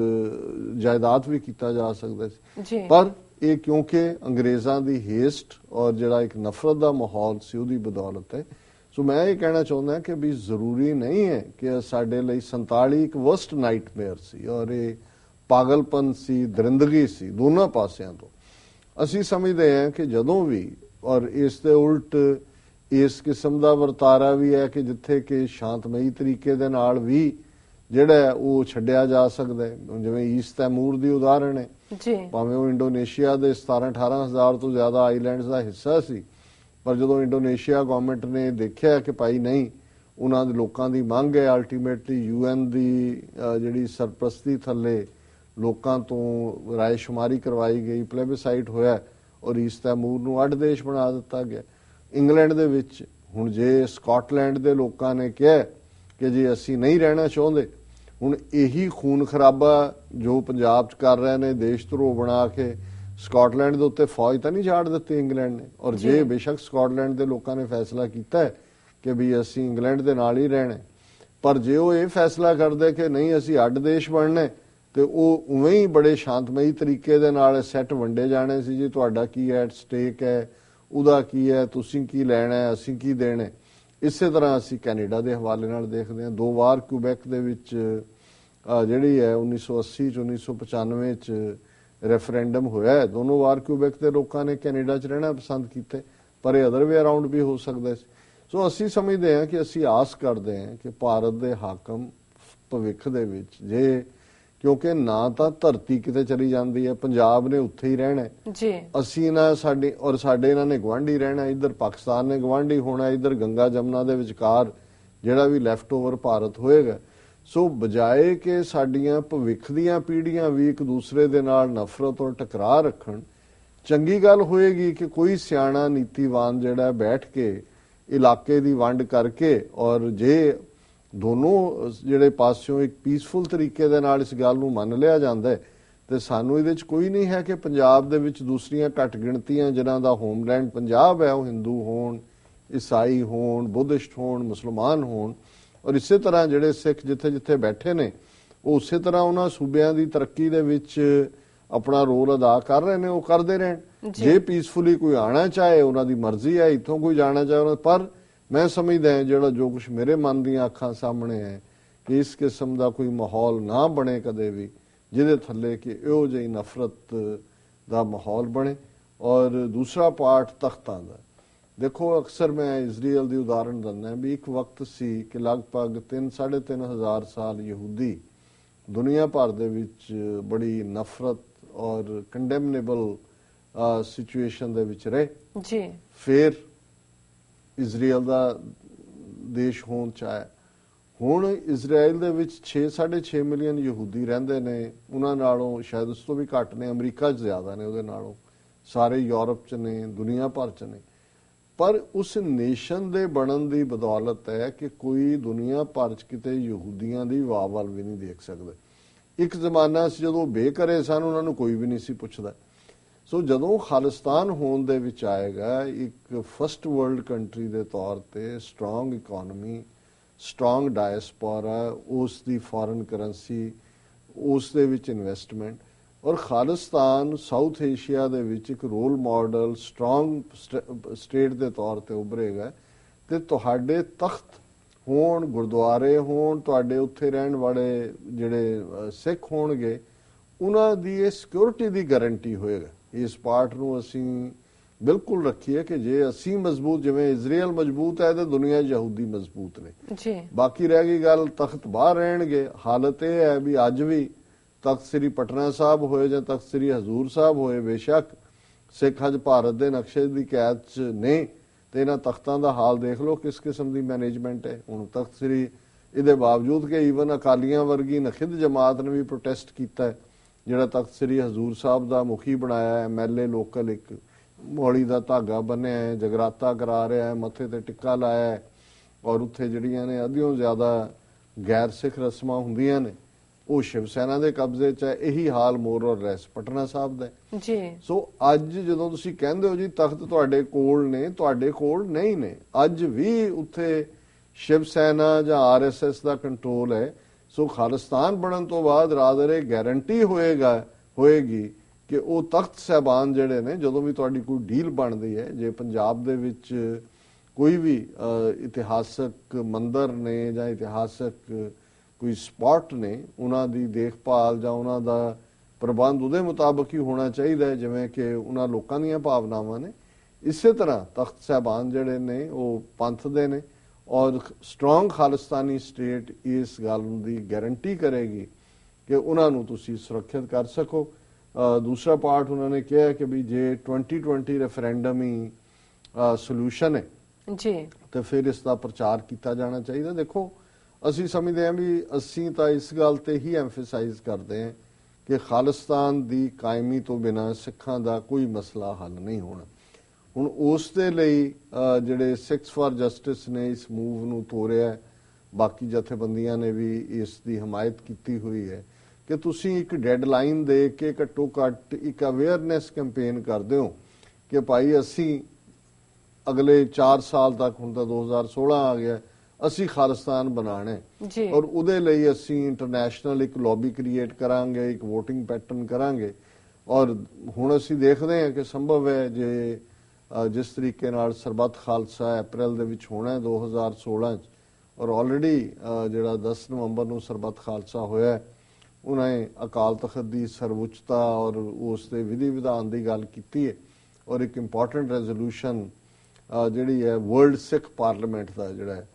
ਜਾਇਦਾਦ ਵੀ ਕੀਤਾ ਜਾ ਸਕਦਾ ਸੀ। ਪਰ ਇਹ ਕਿਉਂਕਿ ਅੰਗਰੇਜ਼ਾਂ ਦੀ ਹੇਸਟ ਔਰ ਜਿਹੜਾ ਇੱਕ ਨਫ਼ਰਤ ਦਾ ਮਾਹੌਲ ਸੀ ਉਹਦੀ ਬਦੌਲਤ ਹੈ। ਸੋ ਮੈਂ ਇਹ ਕਹਿਣਾ ਚਾਹੁੰਦਾ ਕਿ ਵੀ ਜ਼ਰੂਰੀ ਨਹੀਂ ਹੈ ਕਿ ਸਾਡੇ ਲਈ 47 ਇੱਕ ਵਰਸਟ ਨਾਈਟਮੇਅਰ ਸੀ ਔਰ ਇਹ ਪਾਗਲਪਨ ਸੀ ਦਰਿੰਦਗੀ ਸੀ ਦੋਨਾਂ ਪਾਸਿਆਂ ਤੋਂ। ਅਸੀਂ ਸਮਝਦੇ ਹਾਂ ਕਿ ਜਦੋਂ ਵੀ ਔਰ ਇਸ ਦੇ ਉਲਟ ਇਸ ਕਿਸਮ ਦਾ ਵਰਤਾਰਾ ਵੀ ਹੈ ਕਿ ਜਿੱਥੇ ਕਿ ਸ਼ਾਂਤਮਈ ਤਰੀਕੇ ਦੇ ਨਾਲ ਵੀ ਜਿਹੜਾ ਉਹ ਛੱਡਿਆ ਜਾ ਸਕਦਾ ਹੈ। ਜਿਵੇਂ ਈਸਟ ਤੈਮੂਰ ਦੀ ਉਦਾਹਰਣ ਹੈ। ਜੀ। ਭਾਵੇਂ ਉਹ ਇੰਡੋਨੇਸ਼ੀਆ ਦੇ 17 18 ਹਜ਼ਾਰ ਤੋਂ ਜ਼ਿਆਦਾ ਆਈਲੈਂਡਸ ਦਾ ਹਿੱਸਾ ਸੀ ਪਰ ਜਦੋਂ ਇੰਡੋਨੇਸ਼ੀਆ ਗਵਰਨਮੈਂਟ ਨੇ ਦੇਖਿਆ ਕਿ ਭਾਈ ਨਹੀਂ ਉਹਨਾਂ ਦੇ ਲੋਕਾਂ ਦੀ ਮੰਗ ਹੈ ਅਲਟੀਮੇਟਲੀ ਯੂਐਨ ਦੀ ਜਿਹੜੀ ਸਰਪ੍ਰਸਤੀ ਥੱਲੇ ਲੋਕਾਂ ਤੋਂ ਰਾਏਸ਼ੁਮਾਰੀ ਕਰਵਾਈ ਗਈ ਪਲੇਬਿਸਾਈਟ ਹੋਇਆ ਔਰ ਈਸਟ ਤੈਮੂਰ ਨੂੰ ਅੱਡ ਦੇਸ਼ ਬਣਾ ਦਿੱਤਾ ਗਿਆ ਇੰਗਲੈਂਡ ਦੇ ਵਿੱਚ ਹੁਣ ਜੇ ਸਕਾਟਲੈਂਡ ਦੇ ਲੋਕਾਂ ਨੇ ਕਿਹਾ ਕਿ ਜੇ ਅਸੀਂ ਨਹੀਂ ਰਹਿਣਾ ਚਾਹੁੰਦੇ ਹੁਣ ਇਹੀ ਖੂਨ ਖਰਾਬਾ ਜੋ ਪੰਜਾਬ 'ਚ ਕਰ ਰਹੇ ਨੇ ਦੇਸ਼ ਧਰੋਹ ਬਣਾ ਕੇ ਸਕਾਟਲੈਂਡ ਦੇ ਉੱਤੇ ਫੌਜ ਤਾਂ ਨਹੀਂ ਛਾੜ ਦਿੱਤੀ ਇੰਗਲੈਂਡ ਨੇ ਔਰ ਜੇ। ਬੇਸ਼ੱਕ ਸਕਾਟਲੈਂਡ ਦੇ ਲੋਕਾਂ ਨੇ ਫੈਸਲਾ ਕੀਤਾ ਕਿ ਵੀ ਅਸੀਂ ਇੰਗਲੈਂਡ ਦੇ ਨਾਲ ਹੀ ਰਹਿਣਾ ਪਰ ਜੇ ਉਹ ਇਹ ਫੈਸਲਾ ਕਰਦੇ ਕਿ ਨਹੀਂ ਅਸੀਂ ਅੱਡ ਦੇਸ਼ ਬਣਨਾ ਤੇ ਉਹ ਉਵੇਂ ਹੀ ਬੜੇ ਸ਼ਾਂਤਮਈ ਤਰੀਕੇ ਦੇ ਨਾਲ ਸੈੱਟ ਵੰਡੇ ਜਾਣੇ ਸੀ ਜੀ, ਤੁਹਾਡਾ ਕੀ ਐਟ ਸਟੇਕ ਹੈ? ਉਹਦਾ ਕੀ ਹੈ? ਤੁਸੀਂ ਕੀ ਲੈਣਾ ਹੈ? ਅਸੀਂ ਕੀ ਦੇਣਾ ਹੈ। ਇਸੇ ਤਰ੍ਹਾਂ ਅਸੀਂ ਕੈਨੇਡਾ ਦੇ ਹਵਾਲੇ ਨਾਲ ਦੇਖਦੇ ਹਾਂ। ਦੋ ਵਾਰ ਕਿਊਬੈਕ ਦੇ ਵਿੱਚ ਜਿਹੜੀ ਹੈ 1980 ਚ 1995 ਚ ਰੈਫਰੈਂਡਮ ਹੋਇਆ ਹੈ। ਦੋਨੋਂ ਵਾਰ ਕਿਊਬੈਕ ਦੇ ਲੋਕਾਂ ਨੇ ਕੈਨੇਡਾ ਚ ਰਹਿਣਾ ਪਸੰਦ ਕੀਤੇ, ਪਰ ਇਹ ਅਦਰ ਵੇ ਅਰਾਊਂਡ ਵੀ ਹੋ ਸਕਦਾ ਸੀ। ਸੋ ਅਸੀਂ ਸਮਝਦੇ ਹਾਂ ਕਿ ਅਸੀਂ ਆਸ ਕਰਦੇ ਹਾਂ ਕਿ ਭਾਰਤ ਦੇ ਹਾਕਮ ਭਵਿੱਖ ਦੇ ਵਿੱਚ ਜੇ ਕਿਉਂਕਿ ਨਾ ਤਾਂ ਧਰਤੀ ਕਿਤੇ ਚਲੀ ਜਾਂਦੀ ਹੈ ਪੰਜਾਬ ਨੇ ਉੱਥੇ ਹੀ ਰਹਿਣਾ ਹੈ। ਜੀ। ਅਸੀਂ ਨਾ ਸਾਡੇ ਔਰ ਸਾਡੇ ਇਹਨਾਂ ਨੇ ਗਵਾਂਢੀ ਰਹਿਣਾ ਇੱਧਰ ਪਾਕਿਸਤਾਨ ਨੇ ਗਵਾਂਢੀ ਹੋਣਾ ਇੱਧਰ ਗੰਗਾ ਜਮਨਾ ਦੇ ਵਿਚਕਾਰ ਜਿਹੜਾ ਵੀ ਲੈਫਟ ਓਵਰ ਭਾਰਤ ਹੋਏਗਾ। ਸੋ ਬਜਾਏ ਕਿ ਸਾਡੀਆਂ ਭਵਿੱਖ ਦੀਆਂ ਪੀੜ੍ਹੀਆਂ ਵੀ ਇੱਕ ਦੂਸਰੇ ਦੇ ਨਾਲ ਨਫ਼ਰਤ ਔਰ ਟਕਰਾਅ ਰੱਖਣ ਚੰਗੀ ਗੱਲ ਹੋਏਗੀ ਕਿ ਕੋਈ ਸਿਆਣਾ ਨੀਤੀਵਾਨ ਜਿਹੜਾ ਬੈਠ ਕੇ ਇਲਾਕੇ ਦੀ ਵੰਡ ਕਰਕੇ ਔਰ ਜੇ ਦੋਨੋਂ ਜਿਹੜੇ ਪਾਸਿਓਂ ਇੱਕ ਪੀਸਫੁਲ ਤਰੀਕੇ ਦੇ ਨਾਲ ਇਸ ਗੱਲ ਨੂੰ ਮੰਨ ਲਿਆ ਜਾਂਦਾ ਹੈ ਤੇ ਸਾਨੂੰ ਇਹਦੇ ਵਿੱਚ ਕੋਈ ਨਹੀਂ ਹੈ ਕਿ ਪੰਜਾਬ ਦੇ ਵਿੱਚ ਦੂਸਰੀਆਂ ਘੱਟ ਗਿਣਤੀਆਂ ਜਿਨ੍ਹਾਂ ਦਾ ਹੋਮਲੈਂਡ ਪੰਜਾਬ ਹੈ ਉਹ ਹਿੰਦੂ ਹੋਣ ਈਸਾਈ ਹੋਣ ਬੁੱਧਿਸਟ ਹੋਣ ਮੁਸਲਮਾਨ ਹੋਣ ਔਰ ਇਸੇ ਤਰ੍ਹਾਂ ਜਿਹੜੇ ਸਿੱਖ ਜਿੱਥੇ ਜਿੱਥੇ ਬੈਠੇ ਨੇ ਉਹ ਉਸੇ ਤਰ੍ਹਾਂ ਉਹਨਾਂ ਸੂਬਿਆਂ ਦੀ ਤਰੱਕੀ ਦੇ ਵਿੱਚ ਆਪਣਾ ਰੋਲ ਅਦਾ ਕਰ ਰਹੇ ਨੇ ਉਹ ਕਰਦੇ ਰਹਿਣ ਜੀ। ਪੀਸਫੁਲੀ ਕੋਈ ਆਣਾ ਚਾਹੇ ਉਹਨਾਂ ਦੀ ਮਰਜ਼ੀ ਹੈ ਇੱਥੋਂ ਕੋਈ ਜਾਣਾ ਚਾਹੇ ਉਹਨਾਂ ਪਰ ਮੈਂ ਸਮਝਦਾ ਹਾਂ ਜਿਹੜਾ ਜੋ ਕੁਝ ਮੇਰੇ ਮਨ ਦੀਆਂ ਅੱਖਾਂ ਸਾਹਮਣੇ ਹੈ ਕਿ ਇਸ ਕਿਸਮ ਦਾ ਕੋਈ ਮਾਹੌਲ ਨਾ ਬਣੇ ਕਦੇ ਵੀ ਜਿਹਦੇ ਥੱਲੇ ਕਿ ਇਹੋ ਜਿਹੀ ਨਫ਼ਰਤ ਦਾ ਮਾਹੌਲ ਬਣੇ। ਔਰ ਦੂਸਰਾ ਪਾਰਟ ਤਖਤਾਂ ਦਾ। ਦੇਖੋ ਅਕਸਰ ਮੈਂ ਇਜ਼ਰਾਈਲ ਦੀ ਉਦਾਹਰਣ ਦਿੰਦਾ ਵੀ ਇੱਕ ਵਕਤ ਸੀ ਕਿ ਲਗਭਗ 3 3.5 ਹਜ਼ਾਰ ਸਾਲ ਯਹੂਦੀ ਦੁਨੀਆ ਭਰ ਦੇ ਵਿੱਚ ਬੜੀ ਨਫ਼ਰਤ ਔਰ ਕੰਡੈਮਨੇਬਲ ਸਿਚੁਏਸ਼ਨ ਦੇ ਵਿੱਚ ਰਹੇ। ਜੀ। ਫਿਰ ਇਜ਼ਰਾਈਲ ਦਾ ਦੇਸ਼ ਹੋਣ ਚ ਆਇਆ। ਹੁਣ ਇਜ਼ਰਾਈਲ ਦੇ ਵਿੱਚ 6 6.5 ਮਿਲੀਅਨ ਯਹੂਦੀ ਰਹਿੰਦੇ ਨੇ। ਉਹਨਾਂ ਨਾਲੋਂ ਸ਼ਾਇਦ ਉਸ ਤੋਂ ਵੀ ਘੱਟ ਨੇ। ਅਮਰੀਕਾ 'ਚ ਜ਼ਿਆਦਾ ਨੇ ਉਹਦੇ ਨਾਲੋਂ। ਸਾਰੇ ਯੂਰਪ 'ਚ ਨੇ, ਦੁਨੀਆ ਭਰ 'ਚ ਨੇ। ਪਰ ਉਸ ਨੇਸ਼ਨ ਦੇ ਬਣਨ ਦੀ ਬਦੌਲਤ ਹੈ ਕਿ ਕੋਈ ਦੁਨੀਆ ਭਰ 'ਚ ਕਿਤੇ ਯਹੂਦੀਆਂ ਦੀ ਵਾਹ ਵੱਲ ਵੀ ਨਹੀਂ ਦੇਖ ਸਕਦਾ। ਇੱਕ ਜ਼ਮਾਨਾ ਸੀ ਜਦੋਂ ਬੇਕਰੇ ਸਨ, ਉਹਨਾਂ ਨੂੰ ਕੋਈ ਵੀ ਨਹੀਂ ਸੀ ਪੁੱਛਦਾ। ਸੋ ਜਦੋਂ ਖਾਲਿਸਤਾਨ ਹੋਣ ਦੇ ਵਿੱਚ ਆਏਗਾ, ਇੱਕ ਫਸਟ ਵਰਲਡ ਕੰਟਰੀ ਦੇ ਤੌਰ ਤੇ ਸਟਰੋਂਗ ਇਕਨੋਮੀ ਸਟਰੋਂਗ ਡਾਇਸਪੋਰਾ ਉਸ ਦੀ ਫੋਰਨ ਕਰੰਸੀ ਉਸ ਦੇ ਵਿੱਚ ਇਨਵੈਸਟਮੈਂਟ ਔਰ ਖਾਲਿਸਤਾਨ ਸਾਊਥ ਏਸ਼ੀਆ ਦੇ ਵਿੱਚ ਇੱਕ ਰੋਲ ਮਾਡਲ ਸਟਰੋਂਗ ਸਟੇਟ ਦੇ ਤੌਰ ਤੇ ਉਭਰੇਗਾ ਤੇ ਤੁਹਾਡੇ ਤਖਤ ਹੋਣ, ਗੁਰਦੁਆਰੇ ਹੋਣ, ਤੁਹਾਡੇ ਉੱਥੇ ਰਹਿਣ ਵਾਲੇ ਜਿਹੜੇ ਸਿੱਖ ਹੋਣਗੇ, ਉਹਨਾਂ ਦੀ ਇਹ ਸਿਕਿਉਰਿਟੀ ਦੀ ਗਾਰੰਟੀ ਹੋਏਗਾ। ਇਸ ਪਾਰਟ ਨੂੰ ਅਸੀਂ ਬਿਲਕੁਲ ਰੱਖੀਏ ਕਿ ਜੇ ਅਸੀਂ ਮਜ਼ਬੂਤ ਜਿਵੇਂ ਇਜ਼ਰਾਈਲ ਮਜ਼ਬੂਤ ਹੈ ਤੇ ਦੁਨੀਆ ਯਹੂਦੀ ਮਜ਼ਬੂਤ ਨੇ। ਜੀ। ਬਾਕੀ ਰਹਿ ਗਈ ਗੱਲ ਤਖਤ ਬਾਹਰ ਰਹਿਣਗੇ। ਹਾਲਤ ਇਹ ਹੈ ਵੀ ਅੱਜ ਵੀ ਤਖਤ ਸ੍ਰੀ ਪਟਨਾ ਸਾਹਿਬ ਹੋਏ ਜਾਂ ਤਖਤ ਸ੍ਰੀ ਹਜ਼ੂਰ ਸਾਹਿਬ ਹੋਏ ਬੇਸ਼ੱਕ ਸਿੱਖ ਅੱਜ ਭਾਰਤ ਦੇ ਨਕਸ਼ੇ ਦੀ ਕੈਦ 'ਚ ਨੇ ਤੇ ਇਹਨਾਂ ਤਖਤਾਂ ਦਾ ਹਾਲ ਦੇਖ ਲਓ ਕਿਸ ਕਿਸਮ ਦੀ ਮੈਨੇਜਮੈਂਟ ਹੈ। ਹੁਣ ਤਖਤ ਸ੍ਰੀ ਇਹਦੇ ਬਾਵਜੂਦ ਕਿ ਈਵਨ ਅਕਾਲੀਆਂ ਵਰਗੀ ਨਖਿਦ ਜਮਾਤ ਨੇ ਵੀ ਪ੍ਰੋਟੈਸਟ ਕੀਤਾ ਹੈ ਜਿਹੜਾ ਤਖਤ ਸ੍ਰੀ ਹਜ਼ੂਰ ਸਾਹਿਬ ਦਾ ਮੁਖੀ ਬਣਾਇਆ ਹੈ ਐਮਐਲਏ ਲੋਕਲ ਇੱਕ ਮੌਲੀ ਦਾ ਧਾਗਾ ਬੰਨਿਆ ਹੈ ਜਗਰਾਤਾ ਕਰਾ ਰਿਹਾ ਹੈ ਮੱਥੇ ਤੇ ਟਿੱਕਾ ਲਾਇਆ ਹੈ ਔਰ ਉੱਥੇ ਜਿਹੜੀਆਂ ਨੇ ਅੱਧਿਓਂ ਜ਼ਿਆਦਾ ਗੈਰ ਸਿੱਖ ਰਸਮਾਂ ਹੁੰਦੀਆਂ ਨੇ ਉਹ ਸ਼ਿਵ ਸੈਨਾ ਦੇ ਕਬਜ਼ੇ 'ਚ ਹੈ ਇਹੀ ਹਾਲ ਮੋਰ ਔਰ ਲੈਸ ਪਟਨਾ ਸਾਹਿਬ ਦਾ। ਜੀ ਸੋ ਅੱਜ ਜਦੋਂ ਤੁਸੀਂ ਕਹਿੰਦੇ ਹੋ ਜੀ ਤਖਤ ਤੁਹਾਡੇ ਕੋਲ ਨੇ ਤੁਹਾਡੇ ਕੋਲ ਨਹੀਂ ਨੇ ਅੱਜ ਵੀ ਉੱਥੇ ਸ਼ਿਵ ਸੈਨਾ ਜਾਂ ਆਰਐਸਐਸ ਦਾ ਕੰਟਰੋਲ ਹੈ ਸੋ ਖਾਲਿਸਤਾਨ ਬਣਨ ਤੋਂ ਬਾਅਦ ਰਾਦਰ ਇਹ ਗਾਰੰਟੀ ਹੋਏਗਾ, ਹੋਏਗੀ ਕਿ ਉਹ ਤਖਤ ਸਹਿਬਾਨ ਜਿਹੜੇ ਨੇ, ਜਦੋਂ ਵੀ ਤੁਹਾਡੀ ਕੋਈ ਡੀਲ ਬਣਦੀ ਹੈ, ਜੇ ਪੰਜਾਬ ਦੇ ਵਿੱਚ ਕੋਈ ਵੀ ਇਤਿਹਾਸਕ ਮੰਦਰ ਨੇ ਜਾਂ ਇਤਿਹਾਸਕ ਕੋਈ ਸਪੌਟ ਨੇ, ਉਹਨਾਂ ਦੀ ਦੇਖਭਾਲ ਜਾਂ ਉਹਨਾਂ ਦਾ ਪ੍ਰਬੰਧ ਉਹਦੇ ਮੁਤਾਬਕ ਹੀ ਹੋਣਾ ਚਾਹੀਦਾ ਹੈ, ਜਿਵੇਂ ਕਿ ਉਹਨਾਂ ਲੋਕਾਂ ਦੀਆਂ ਭਾਵਨਾਵਾਂ ਨੇ। ਇਸੇ ਤਰ੍ਹਾਂ ਤਖਤ ਸਹਿਬਾਨ ਜਿਹੜੇ ਨੇ, ਉਹ ਪੰਥ ਦੇ ਨੇ। ਔਰ ਸਟਰੋਂਗ ਖਾਲਿਸਤਾਨੀ ਸਟੇਟ ਇਸ ਗੱਲ ਦੀ ਗਾਰੰਟੀ ਕਰੇਗੀ ਕਿ ਉਹਨਾਂ ਨੂੰ ਤੁਸੀਂ ਸੁਰੱਖਿਅਤ ਕਰ ਸਕੋ। ਦੂਸਰਾ ਪਾਰਟ ਉਹਨਾਂ ਨੇ ਕਿਹਾ ਕਿ ਵੀ ਜੇ 2020 ਰੈਫਰੈਂਡਮ ਹੀ ਸੋਲੂਸ਼ਨ ਹੈ ਜੀ। ਤੇ ਫਿਰ ਇਸ ਦਾ ਪ੍ਰਚਾਰ ਕੀਤਾ ਜਾਣਾ ਚਾਹੀਦਾ। ਦੇਖੋ ਅਸੀਂ ਸਮਝਦੇ ਹਾਂ ਵੀ ਅਸੀਂ ਤਾਂ ਇਸ ਗੱਲ ਤੇ ਹੀ ਐਮਫਸਾਈਜ਼ ਕਰਦੇ ਹਾਂ ਕਿ ਖਾਲਿਸਤਾਨ ਦੀ ਕਾਇਮੀ ਤੋਂ ਬਿਨਾ ਸਿੱਖਾਂ ਦਾ ਕੋਈ ਮਸਲਾ ਹੱਲ ਨਹੀਂ ਹੋਣਾ। ਹੁਣ ਉਸ ਦੇ ਲਈ ਜਿਹੜੇ ਸਿਕਸ ਫਾਰ ਜਸਟਿਸ ਨੇ ਇਸ ਮੂਵ ਨੂੰ ਤੋਰਿਆ। ਬਾਕੀ ਜਥੇਬੰਦੀਆਂ ਨੇ ਵੀ ਇਸ ਦੀ ਹਮਾਇਤ ਕੀਤੀ ਹੋਈ ਹੈ ਕਿ ਤੁਸੀਂ ਇੱਕ ਡੈਡਲਾਈਨ ਦੇ ਕੇ ਘੱਟੋ ਘੱਟ ਇੱਕ ਅਵੇਅਰਨੈਸ ਕੈਂਪੇਨ ਕਰਦੇ ਹੋ ਕਿ ਭਾਈ ਅਸੀਂ ਅਗਲੇ 4 ਸਾਲ ਤੱਕ ਹੁਣ ਤਾਂ 2016 ਆ ਗਿਆ ਅਸੀਂ ਖਾਲਿਸਤਾਨ ਬਣਾਣਾ ਹੈ ਔਰ ਉਹਦੇ ਲਈ ਅਸੀਂ ਇੰਟਰਨੈਸ਼ਨਲ ਇੱਕ ਲੌਬੀ ਕ੍ਰੀਏਟ ਕਰਾਂਗੇ ਇੱਕ VOTING ਪੈਟਰਨ ਕਰਾਂਗੇ ਔਰ ਹੁਣ ਅਸੀਂ ਦੇਖਦੇ ਹਾਂ ਕਿ ਸੰਭਵ ਹੈ ਜੇ ਜਿਸ ਤਰੀਕੇ ਨਾਲ ਸਰਬੱਤ ਖਾਲਸਾ ਅਪ੍ਰੈਲ ਦੇ ਵਿੱਚ ਹੋਣਾ ਹੈ 2016 ਚ ਔਰ ਆਲਰੇਡੀ ਜਿਹੜਾ 10 ਨਵੰਬਰ ਨੂੰ ਸਰਬੱਤ ਖਾਲਸਾ ਹੋਇਆ ਉਹਨਾਂ ਨੇ ਅਕਾਲ ਤਖਤ ਦੀ ਸਰਵਉੱਚਤਾ ਔਰ ਉਸ ਦੇ ਵਿਧੀ ਵਿਧਾਨ ਦੀ ਗੱਲ ਕੀਤੀ ਹੈ ਔਰ ਇੱਕ ਇੰਪੋਰਟੈਂਟ ਰੈਜ਼ੋਲੂਸ਼ਨ ਜਿਹੜੀ ਹੈ ਵਰਲਡ ਸਿੱਖ ਪਾਰਲੀਮੈਂਟ ਦਾ ਜਿਹੜਾ ਹੈ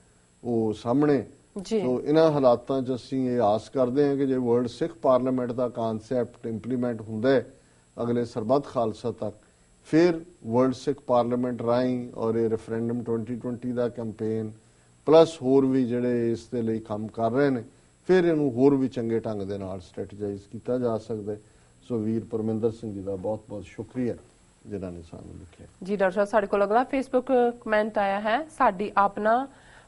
ਉਹ ਸਾਹਮਣੇ ਜੀ। ਸੋ ਇਹਨਾਂ ਹਾਲਾਤਾਂ 'ਚ ਅਸੀਂ ਇਹ ਆਸ ਕਰਦੇ ਹਾਂ ਕਿ ਜੇ ਵਰਲਡ ਸਿੱਖ ਪਾਰਲੀਮੈਂਟ ਦਾ ਕਨਸੈਪਟ ਇੰਪਲੀਮੈਂਟ ਹੁੰਦਾ ਹੈ ਅਗਲੇ ਸਰਬੱਤ ਖਾਲਸਾ ਤੱਕ ਫਿਰ ਵਰਲਡ ਸਿੱਖ ਪਾਰਲੀਮੈਂਟ ਰਾਹੀਂ ਔਰ ਇਹ ਰੈਫਰੈਂਡਮ 2020 ਦਾ ਕੈਂਪੇਨ ਪਲੱਸ ਹੋਰ ਵੀ ਜਿਹੜੇ ਇਸ ਦੇ ਲਈ ਕੰਮ ਕਰ ਰਹੇ ਨੇ, ਫਿਰ ਇਹਨੂੰ ਹੋਰ ਵੀ ਚੰਗੇ ਢੰਗ ਦੇ ਨਾਲ ਸਟ੍ਰੈਟੇਜਾਈਜ਼ ਕੀਤਾ ਜਾ ਸਕਦਾ ਸੋ ਵੀਰ ਪਰਮਿੰਦਰ ਸਿੰਘ ਜੀ ਦਾ ਬਹੁਤ ਬਹੁਤ ਸ਼ੁਕਰੀਆ, ਜਿਨ੍ਹਾਂ ਨੇ ਸਾਨੂੰ ਲਿਖਿਆ। ਜੀ, ਡਾਕਟਰ ਸਾਹਿਬ, ਸਾਡੇ ਕੋਲ ਅਗਲਾ ਫੇਸਬੁੱਕ ਕਮੈਂਟ ਆਇਆ ਹੈ। ਸਾਡੀ ਆਪਣਾ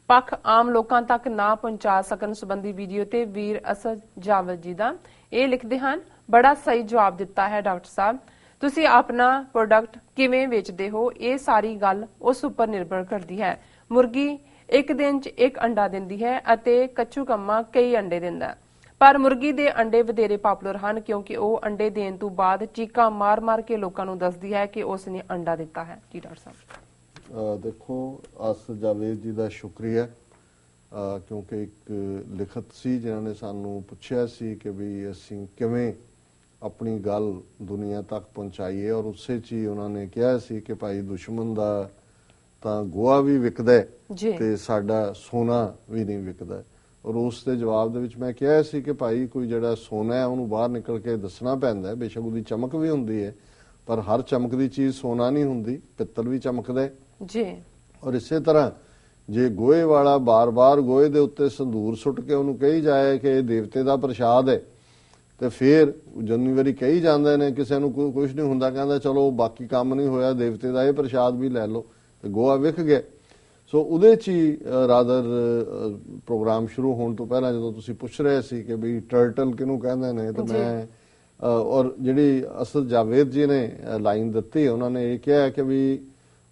ਪੱਖ ਆਮ ਲੋਕਾਂ ਤੱਕ ਨਾ ਪਹੁੰਚਾ ਸਕਣ ਸੰਬੰਧੀ ਵੀਡੀਓ ਤੇ ਵੀਰ ਅਸਦ ਜਾਵਦ ਜੀ ਦਾ। ਇਹ ਲਿਖਦੇ ਹਨ, ਬੜਾ ਸਹੀ ਜਵਾਬ ਦਿੱਤਾ ਹੈ, ਡਾਕਟਰ ਸਾਹਿਬ। ਤੁਸੀਂ ਆਪਣਾ ਪ੍ਰੋਡਕਟ ਕਿਵੇਂ ਵੇਚਦੇ ਹੋ, ਇਹ ਸਾਰੀ ਗੱਲ ਉਸ ਉੱਪਰ ਨਿਰਭਰ ਕਰਦੀ ਹੈ। ਮੁਰਗੀ ਇੱਕ ਦਿਨ 'ਚ ਇੱਕ ਅੰਡਾ ਦਿੰਦੀ ਹੈ ਅਤੇ ਕੱਚੂ ਕਈ ਅੰਡੇ ਦਿੰਦਾ ਪਰ ਮੁਰਗੀ ਦੇ ਅੰਡੇ ਵਧੇਰੇ ਪਪੂਲਰ ਹਨ ਕਿਉਂਕਿ ਉਹ ਅੰਡੇ ਦੇਣ ਤੋਂ ਬਾਅਦ ਚੀਕਾਂ ਮਾਰ-ਮਾਰ ਕੇ ਲੋਕਾਂ ਨੂੰ ਦੱਸਦੀ ਹੈ ਕਿ ਉਸ ਨੇ ਅੰਡਾ ਦਿੱਤਾ ਹੈ। ਜੀ ਡਾਕਟਰ ਸਾਹਿਬ। ਦੇਖੋ, ਅਸ ਜਾਵੇਦ ਜੀ ਦਾ ਸ਼ੁਕਰੀਆ। ਕਿਉਂਕਿ ਇੱਕ ਲਿਖਤ ਸੀ ਜਿਨ੍ਹਾਂ ਨੇ ਸਾਨੂੰ ਪੁੱਛਿਆ ਸੀ ਕਿ ਵੀ ਅਸੀਂ ਕਿਵੇਂ ਆਪਣੀ ਗੱਲ ਦੁਨੀਆ ਤੱਕ ਪਹੁੰਚਾਈਏ ਔਰ ਉਸੇ ਚ ਹੀ ਉਹਨਾਂ ਨੇ ਕਿਹਾ ਸੀ ਕਿ ਭਾਈ ਦੁਸ਼ਮਣ ਦਾ ਤਾਂ ਗੋਆ ਵੀ ਵਿਕਦਾ ਤੇ ਸਾਡਾ ਸੋਨਾ ਵੀ ਨਹੀਂ ਵਿਕਦਾ। ਔਰ ਉਸ ਦੇ ਜਵਾਬ ਦੇ ਵਿੱਚ ਮੈਂ ਕਿਹਾ ਸੀ ਕਿ ਭਾਈ ਕੋਈ ਜਿਹੜਾ ਸੋਨਾ ਹੈ ਉਹਨੂੰ ਬਾਹਰ ਨਿਕਲ ਕੇ ਦੱਸਣਾ ਪੈਂਦਾ ਹੈ। ਬੇਸ਼ੱਕ ਉਹਦੀ ਚਮਕ ਵੀ ਹੁੰਦੀ ਹੈ ਪਰ ਹਰ ਚਮਕਦੀ ਚੀਜ਼ ਸੋਨਾ ਨਹੀਂ ਹੁੰਦੀ ਪਿੱਤਲ ਵੀ ਚਮਕਦਾ ਹੈ। ਜੀ। ਔਰ ਇਸੇ ਤਰ੍ਹਾਂ ਜੇ ਗੋਏ ਵਾਲਾ ਬਾਰ-ਬਾਰ ਗੋਏ ਦੇ ਉੱਤੇ ਸੰਧੂਰ ਸੁੱਟ ਕੇ ਉਹਨੂੰ ਕਹੀ ਜਾਏ ਕਿ ਇਹ ਦੇਵਤੇ ਦਾ ਪ੍ਰਸ਼ਾਦ ਹੈ ਤੇ ਫਿਰ ਜਿੰਨੀ ਵਾਰੀ ਕਹੀ ਜਾਂਦੇ ਨੇ ਕਿਸੇ ਨੂੰ ਕੁਝ ਨਹੀਂ ਹੁੰਦਾ ਕਹਿੰਦਾ ਚਲੋ ਬਾਕੀ ਕੰਮ ਨਹੀਂ ਹੋਇਆ ਦੇਵਤੇ ਦਾ ਇਹ ਪ੍ਰਸ਼ਾਦ ਵੀ ਲੈ ਲਓ ਤੇ ਗੋਆ ਵਿਖ ਗਿਆ ਸੋ ਉਹਦੇ ਚ ਹੀ ਰਾਦਰ ਪ੍ਰੋਗਰਾਮ ਸ਼ੁਰੂ ਹੋਣ ਤੋਂ ਪਹਿਲਾਂ ਜਦੋਂ ਤੁਸੀਂ ਪੁੱਛ ਰਹੇ ਸੀ ਕਿ ਵੀ ਟਰਟਲ ਕਿਹਨੂੰ ਕਹਿੰਦੇ ਨੇ ਤਾਂ। ਮੈਂ ਔਰ ਜਿਹੜੀ ਅਸਲ ਜਾਵੇਦ ਜੀ ਨੇ ਲਾਈਨ ਦਿੱਤੀ ਉਹਨਾਂ ਨੇ ਇਹ ਕਿਹਾ ਕਿ ਵੀ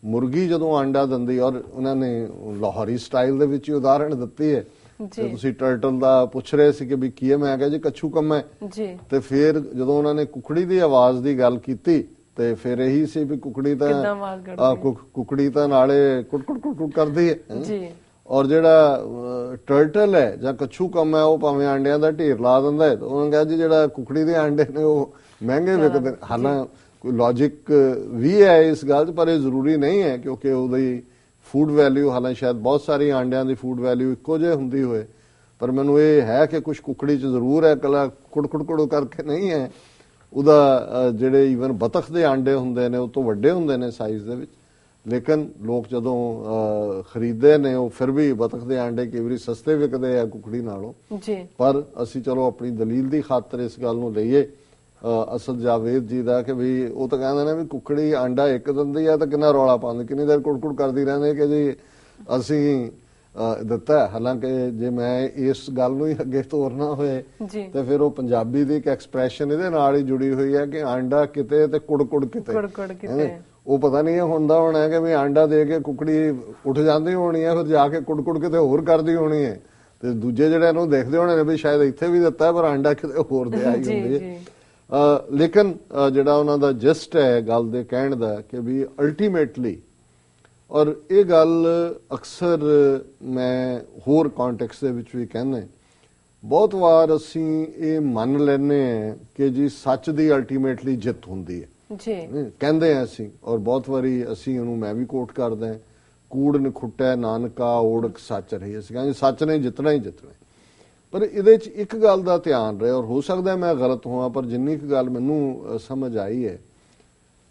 ਮੁਰਗੀ ਜਦੋਂ ਆਂਡਾ ਦਿੰਦੀ ਔਰ ਉਹਨਾਂ ਨੇ ਲਾਹੌਰੀ ਸਟਾਈਲ ਦੇ ਵਿੱਚ ਹੀ ਉਦਾਹਰਣ ਦਿੱਤੀ ਹੈ ਜੀ। ਤੇ ਤੁਸੀਂ ਟਰਟਲ ਦਾ ਪੁੱਛ ਰਹੇ ਸੀ ਕਿ ਵੀ ਕੀ ਹੈ? ਮੈਂ ਕਿਹਾ ਜੀ ਕੱਛੂ ਕੰਮ ਹੈ। ਜੀ। ਤੇ ਫਿਰ ਜਦੋਂ ਉਹਨਾਂ ਨੇ ਕੁਕੜੀ ਦੀ ਆਵਾਜ਼ ਦੀ ਗੱਲ ਕੀਤੀ ਤੇ ਫਿਰ ਇਹੀ ਸੀ ਵੀ ਕੁਕੜੀ ਤਾਂ ਆ, ਕੁਕੜੀ ਤਾਂ ਨਾਲੇ ਕੁੜ ਕੁੜ ਕਰਦੀ ਹੈ। ਜੀ। ਔਰ ਜਿਹੜਾ ਟਰਟਲ ਹੈ ਜਾਂ ਕੱਛੂ ਕੰਮ ਹੈ ਉਹ ਭਾਵੇਂ ਆਂਡਿਆਂ ਦਾ ਢੇਰ ਲਾ ਦਿੰਦਾ ਹੈ। ਉਹਨਾਂ ਕਹਿੰਦਾ ਜੀ ਜਿਹੜਾ ਕੁਕੜੀ ਦੇ ਆਂਡੇ ਨੇ ਉਹ ਮਹਿੰਗੇ ਵਿਕਦੇ। ਹਾਲਾਂ ਕੋਈ ਲੌਜੀਕ ਵੀ ਹੈ ਇਸ ਗੱਲ 'ਚ ਪਰ ਇਹ ਜ਼ਰੂਰੀ ਨਹੀਂ ਹੈ ਕਿਉਂਕਿ ਉਹਦੀ ਫੂਡ ਵੈਲਿਊ ਹਾਲਾਂ ਸ਼ਾਇਦ ਬਹੁਤ ਸਾਰੀ ਆਂਡਿਆਂ ਦੀ ਫੂਡ ਵੈਲਿਊ ਇੱਕੋ ਜਿਹੀ ਹੁੰਦੀ ਹੋਏ ਪਰ ਮੈਨੂੰ ਇਹ ਹੈ ਕਿ ਕੁਝ ਕੁਕੜੀ 'ਚ ਜ਼ਰੂਰ ਹੈ ਕਲਾ ਕੁੜ ਕੁੜ ਕੁੜ ਕਰਕੇ ਨਹੀਂ ਹੈ। ਉਹਦਾ ਜਿਹੜੇ ਈਵਨ ਬਤਖ ਦੇ ਆਂਡੇ ਹੁੰਦੇ ਨੇ ਉਹ ਤੋਂ ਵੱਡੇ ਹੁੰਦੇ ਨੇ ਸਾਈਜ਼ ਦੇ ਵਿੱਚ। ਲੇਕਿਨ ਲੋਕ ਜਦੋਂ ਖਰੀਦਦੇ ਨੇ ਉਹ ਫਿਰ ਵੀ ਬਤਖ ਦੇ ਆਂਡੇ ਕਈ ਵਾਰੀ ਸਸਤੇ ਵਿਕਦੇ ਆ ਕੁਕੜੀ ਨਾਲੋਂ। ਜੀ। ਪਰ ਅਸੀਂ ਚਲੋ ਆਪਣੀ ਦਲੀਲ ਦੀ ਖਾਤਰ ਇਸ ਗੱਲ ਨੂੰ ਲਈਏ ਅਸਲ ਜਾਵੇਦ ਜੀ ਦਾ ਕਿ ਵੀ ਉਹ ਤਾਂ ਕਹਿੰਦੇ ਨੇ ਵੀ ਕੁਕੜੀ ਆਂਡਾ ਇੱਕ ਦਿੰਦੀ ਆ ਤਾਂ ਕਿੰਨਾ ਰੌਲਾ ਪਾਉਂਦੀ ਕਿੰਨੀ ਦੇਰ ਕੁੜਕੁੜ ਕਰਦੀ ਰਹਿੰਦੀ ਕਿ ਜੀ ਅਸੀਂ ਦਿੱਤਾ। ਹਾਲਾਂਕਿ ਜੇ ਮੈਂ ਇਸ ਗੱਲ ਨੂੰ ਹੀ ਅੱਗੇ ਤੋਰਨਾ ਹੋਏ ਤੇ ਫਿਰ ਉਹ ਪੰਜਾਬੀ ਦੀ ਇੱਕ ਐਕਸਪ੍ਰੈਸ਼ਨ ਇਹਦੇ ਨਾਲ ਹੀ ਜੁੜੀ ਹੋਈ ਹੈ ਕਿ ਆਂਡਾ ਕਿਤੇ ਤੇ ਕੁੜਕੁੜ ਕਿਤੇ ਕੁੜ-ਕੁੜ ਕਿਤੇ। ਹੈਂ? ਉਹ ਪਤਾ ਨਹੀਂ ਇਹ ਹੁੰਦਾ ਹੋਣਾ ਹੈ ਕਿ ਵੀ ਆਂਡਾ ਦੇ ਕੇ ਕੁਕੜੀ ਉੱਠ ਜਾਂਦੀ ਹੋਣੀ ਹੈ ਫਿਰ ਜਾ ਕੇ ਕੁੜਕੁੜ ਕਿਤੇ ਹੋਰ ਕਰਦੀ ਹੋਣੀ ਹੈ ਤੇ ਦੂਜੇ ਜਿਹੜੇ ਇਹਨੂੰ ਦੇਖਦੇ ਹੋਣੇ ਨੇ ਵੀ ਸ਼ਾਇਦ ਇੱਥੇ ਵੀ ਦਿੱਤਾ ਪਰ ਆਂਡਾ ਕਿਤੇ ਹੋਰ ਦੇ ਆਈ ਹੁੰਦੀ। ਹੈ ਲੇਕਿਨ ਜਿਹੜਾ ਉਹਨਾਂ ਦਾ ਜਸਟ ਹੈ ਗੱਲ ਦੇ ਕਹਿਣ ਦਾ ਕਿ ਵੀ ਅਲਟੀਮੇਟਲੀ ਔਰ ਇਹ ਗੱਲ ਅਕਸਰ ਮੈਂ ਹੋਰ ਕੰਟੈਕਸਟ ਦੇ ਵਿੱਚ ਵੀ ਕਹਿੰਦਾ ਬਹੁਤ ਵਾਰ ਅਸੀਂ ਇਹ ਮੰਨ ਲੈਨੇ ਆ ਕਿ ਜੀ ਸੱਚ ਦੀ ਅਲਟੀਮੇਟਲੀ ਜਿੱਤ ਹੁੰਦੀ ਹੈ। ਜੀ। ਕਹਿੰਦੇ ਆ ਅਸੀਂ ਔਰ ਬਹੁਤ ਵਾਰੀ ਅਸੀਂ ਉਹਨੂੰ ਮੈਂ ਵੀ ਕੋਟ ਕਰਦਾ ਕੂੜ ਨਖੁੱਟੈ ਨਾਨਕਾ ਓੜਕ ਸੱਚ ਰਹੀ ਅਸੀਂ ਕਹਿੰਦੇ ਸੱਚ ਨੇ ਜਿੱਤਣਾ ਹੀ ਜਿੱਤਣਾ ਹੈ। ਪਰ ਇਹਦੇ 'ਚ ਇੱਕ ਗੱਲ ਦਾ ਧਿਆਨ ਰਹੇ ਔਰ ਹੋ ਸਕਦਾ ਮੈਂ ਗਲਤ ਹੋਵਾਂ ਪਰ ਜਿੰਨੀ ਕੁ ਗੱਲ ਮੈਨੂੰ ਸਮਝ ਆਈ ਹੈ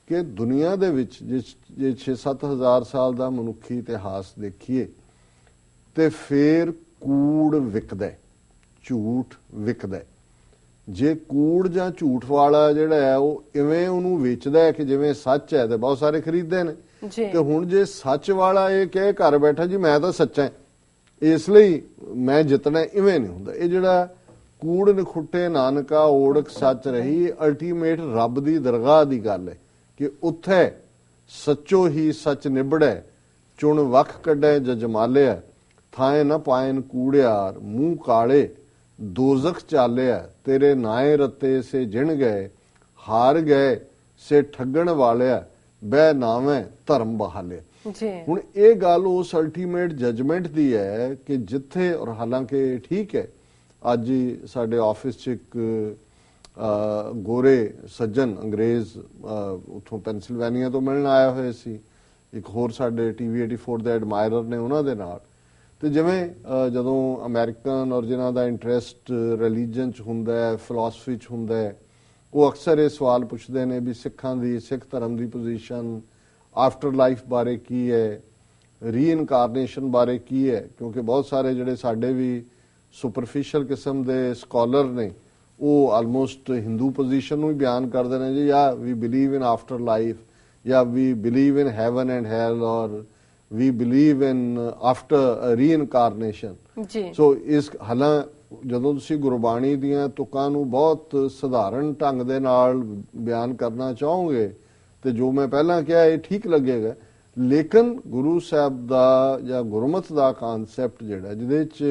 ਕਿ ਦੁਨੀਆ ਦੇ ਵਿੱਚ ਜੇ ਜੇ 6-7000 ਸਾਲ ਦਾ ਮਨੁੱਖੀ ਇਤਿਹਾਸ ਦੇਖੀਏ ਤੇ ਫੇਰ ਕੂੜ ਵਿਕਦਾ ਝੂਠ ਵਿਕਦਾ। ਜੇ ਕੂੜ ਜਾਂ ਝੂਠ ਵਾਲਾ ਜਿਹੜਾ ਹੈ ਉਹ ਇਵੇਂ ਉਹਨੂੰ ਵੇਚਦਾ ਹੈ ਕਿ ਜਿਵੇਂ ਸੱਚ ਹੈ ਤੇ ਬਹੁਤ ਸਾਰੇ ਖਰੀਦਦੇ ਨੇ। ਤੇ ਹੁਣ ਜੇ ਸੱਚ ਵਾਲਾ ਇਹ ਕਹੇ ਘਰ ਬੈਠਾ ਜੀ ਮੈਂ ਤਾਂ ਸੱਚਾ ਹਾਂ। ਇਸ ਲਈ ਮੈਂ ਜਿੱਤਣਾ ਇਵੇਂ ਨਹੀਂ ਹੁੰਦਾ। ਇਹ ਜਿਹੜਾ ਕੂੜ ਨਖੁੱਟੇ ਨਾਨਕਾ ਓੜਕ ਸੱਚ ਰਹੀ ਅਲਟੀਮੇਟ ਰੱਬ ਦੀ ਦਰਗਾਹ ਦੀ ਗੱਲ ਹੈ ਕਿ ਉੱਥੇ ਸੱਚੋ ਹੀ ਸੱਚ ਨਿਬੜੈ ਚੁਣ ਵਖ ਕੱਢੈ ਜਜਮਾਲਿਆ ਥਾਏ ਨਾ ਪਾਇਨ ਕੂੜਿਆਰ, ਮੂੰਹ ਕਾਲੇ, ਦੋਜ਼ਖ ਚਾਲਿਆ ਤੇਰੇ ਨਾਏ ਰਤੇ ਸੇ ਜਿਣ ਗਏ, ਹਾਰ ਗਏ, ਸੇ ਠੱਗਣ ਵਾਲਿਆ ਬਹਿ ਨਾਵੇਂ ਧਰਮ ਬਹਾਲੇ ਜੀ। ਹੁਣ ਇਹ ਗੱਲ ਉਸ ਅਲਟੀਮੇਟ ਜਜਮੈਂਟ ਦੀ ਹੈ ਕਿ ਜਿੱਥੇ ਔਰ ਹਾਲਾਂਕਿ ਠੀਕ ਹੈ ਅੱਜ ਹੀ ਸਾਡੇ ਆਫਿਸ 'ਚ ਇੱਕ ਗੋਰੇ ਸੱਜਣ ਅੰਗਰੇਜ਼ ਅ, ਉੱਥੋਂ ਪੈਨਸਿਲਵੇਨੀਆ ਤੋਂ ਮਿਲਣ ਆਇਆ ਹੋਏ ਸੀ। ਇੱਕ ਹੋਰ ਸਾਡੇ ਟੀਵੀ 84 ਦੇ ਐਡਮਾਇਰਰ ਨੇ ਉਹਨਾਂ ਦੇ ਨਾਲ। ਤੇ ਜਿਵੇਂ ਜਦੋਂ ਅਮਰੀਕਨ ਔਰ ਜਿਨ੍ਹਾਂ ਦਾ ਇੰਟਰਸਟ ਰਿਲੀਜੀਅਨ 'ਚ ਹੁੰਦਾ ਹੈ ਫਿਲਾਸਫੀ 'ਚ ਹੁੰਦਾ ਹੈ ਉਹ ਅਕਸਰ ਇਹ ਸਵਾਲ ਪੁੱਛਦੇ ਨੇ ਵੀ ਸਿੱਖਾਂ ਦੀ ਸਿੱਖ ਧਰਮ ਦੀ ਪੋਜੀਸ਼ਨ ਆਫਟਰ ਲਾਈਫ ਬਾਰੇ ਕੀ ਹੈ? ਰੀਇਨਕਾਰਨੇਸ਼ਨ ਬਾਰੇ ਕੀ ਹੈ? ਕਿਉਂਕਿ ਬਹੁਤ ਸਾਰੇ ਜਿਹੜੇ ਸਾਡੇ ਵੀ ਸੁਪਰਫੀਸ਼ੀਅਲ ਕਿਸਮ ਦੇ ਸਕਾਲਰ ਨੇ ਉਹ ਆਲਮੋਸਟ ਹਿੰਦੂ ਪੋਜੀਸ਼ਨ ਨੂੰ ਹੀ ਬਿਆਨ ਕਰਦੇ ਨੇ ਜੀ ਯਾ we believe in after life ਜਾਂ we believe in heaven and hell ਔਰ we believe in after reincarnation ਜੀ। ਸੋ ਇਸ ਹਾਲਾਂ ਜਦੋਂ ਤੁਸੀਂ ਗੁਰਬਾਣੀ ਦੀਆਂ ਤੁਕਾਂ ਨੂੰ ਬਹੁਤ ਸਧਾਰਨ ਢੰਗ ਦੇ ਨਾਲ ਬਿਆਨ ਕਰਨਾ ਚਾਹੋਗੇ ਤੇ ਜੋ ਮੈਂ ਪਹਿਲਾਂ ਕਿਹਾ, ਇਹ ਠੀਕ ਲੱਗੇਗਾ। ਲੇਕਿਨ ਗੁਰੂ ਸਾਹਿਬ ਦਾ ਜਾਂ ਗੁਰਮਤ ਦਾ ਕਨਸੈਪਟ ਜਿਹੜਾ, ਜਿਹਦੇ 'ਚ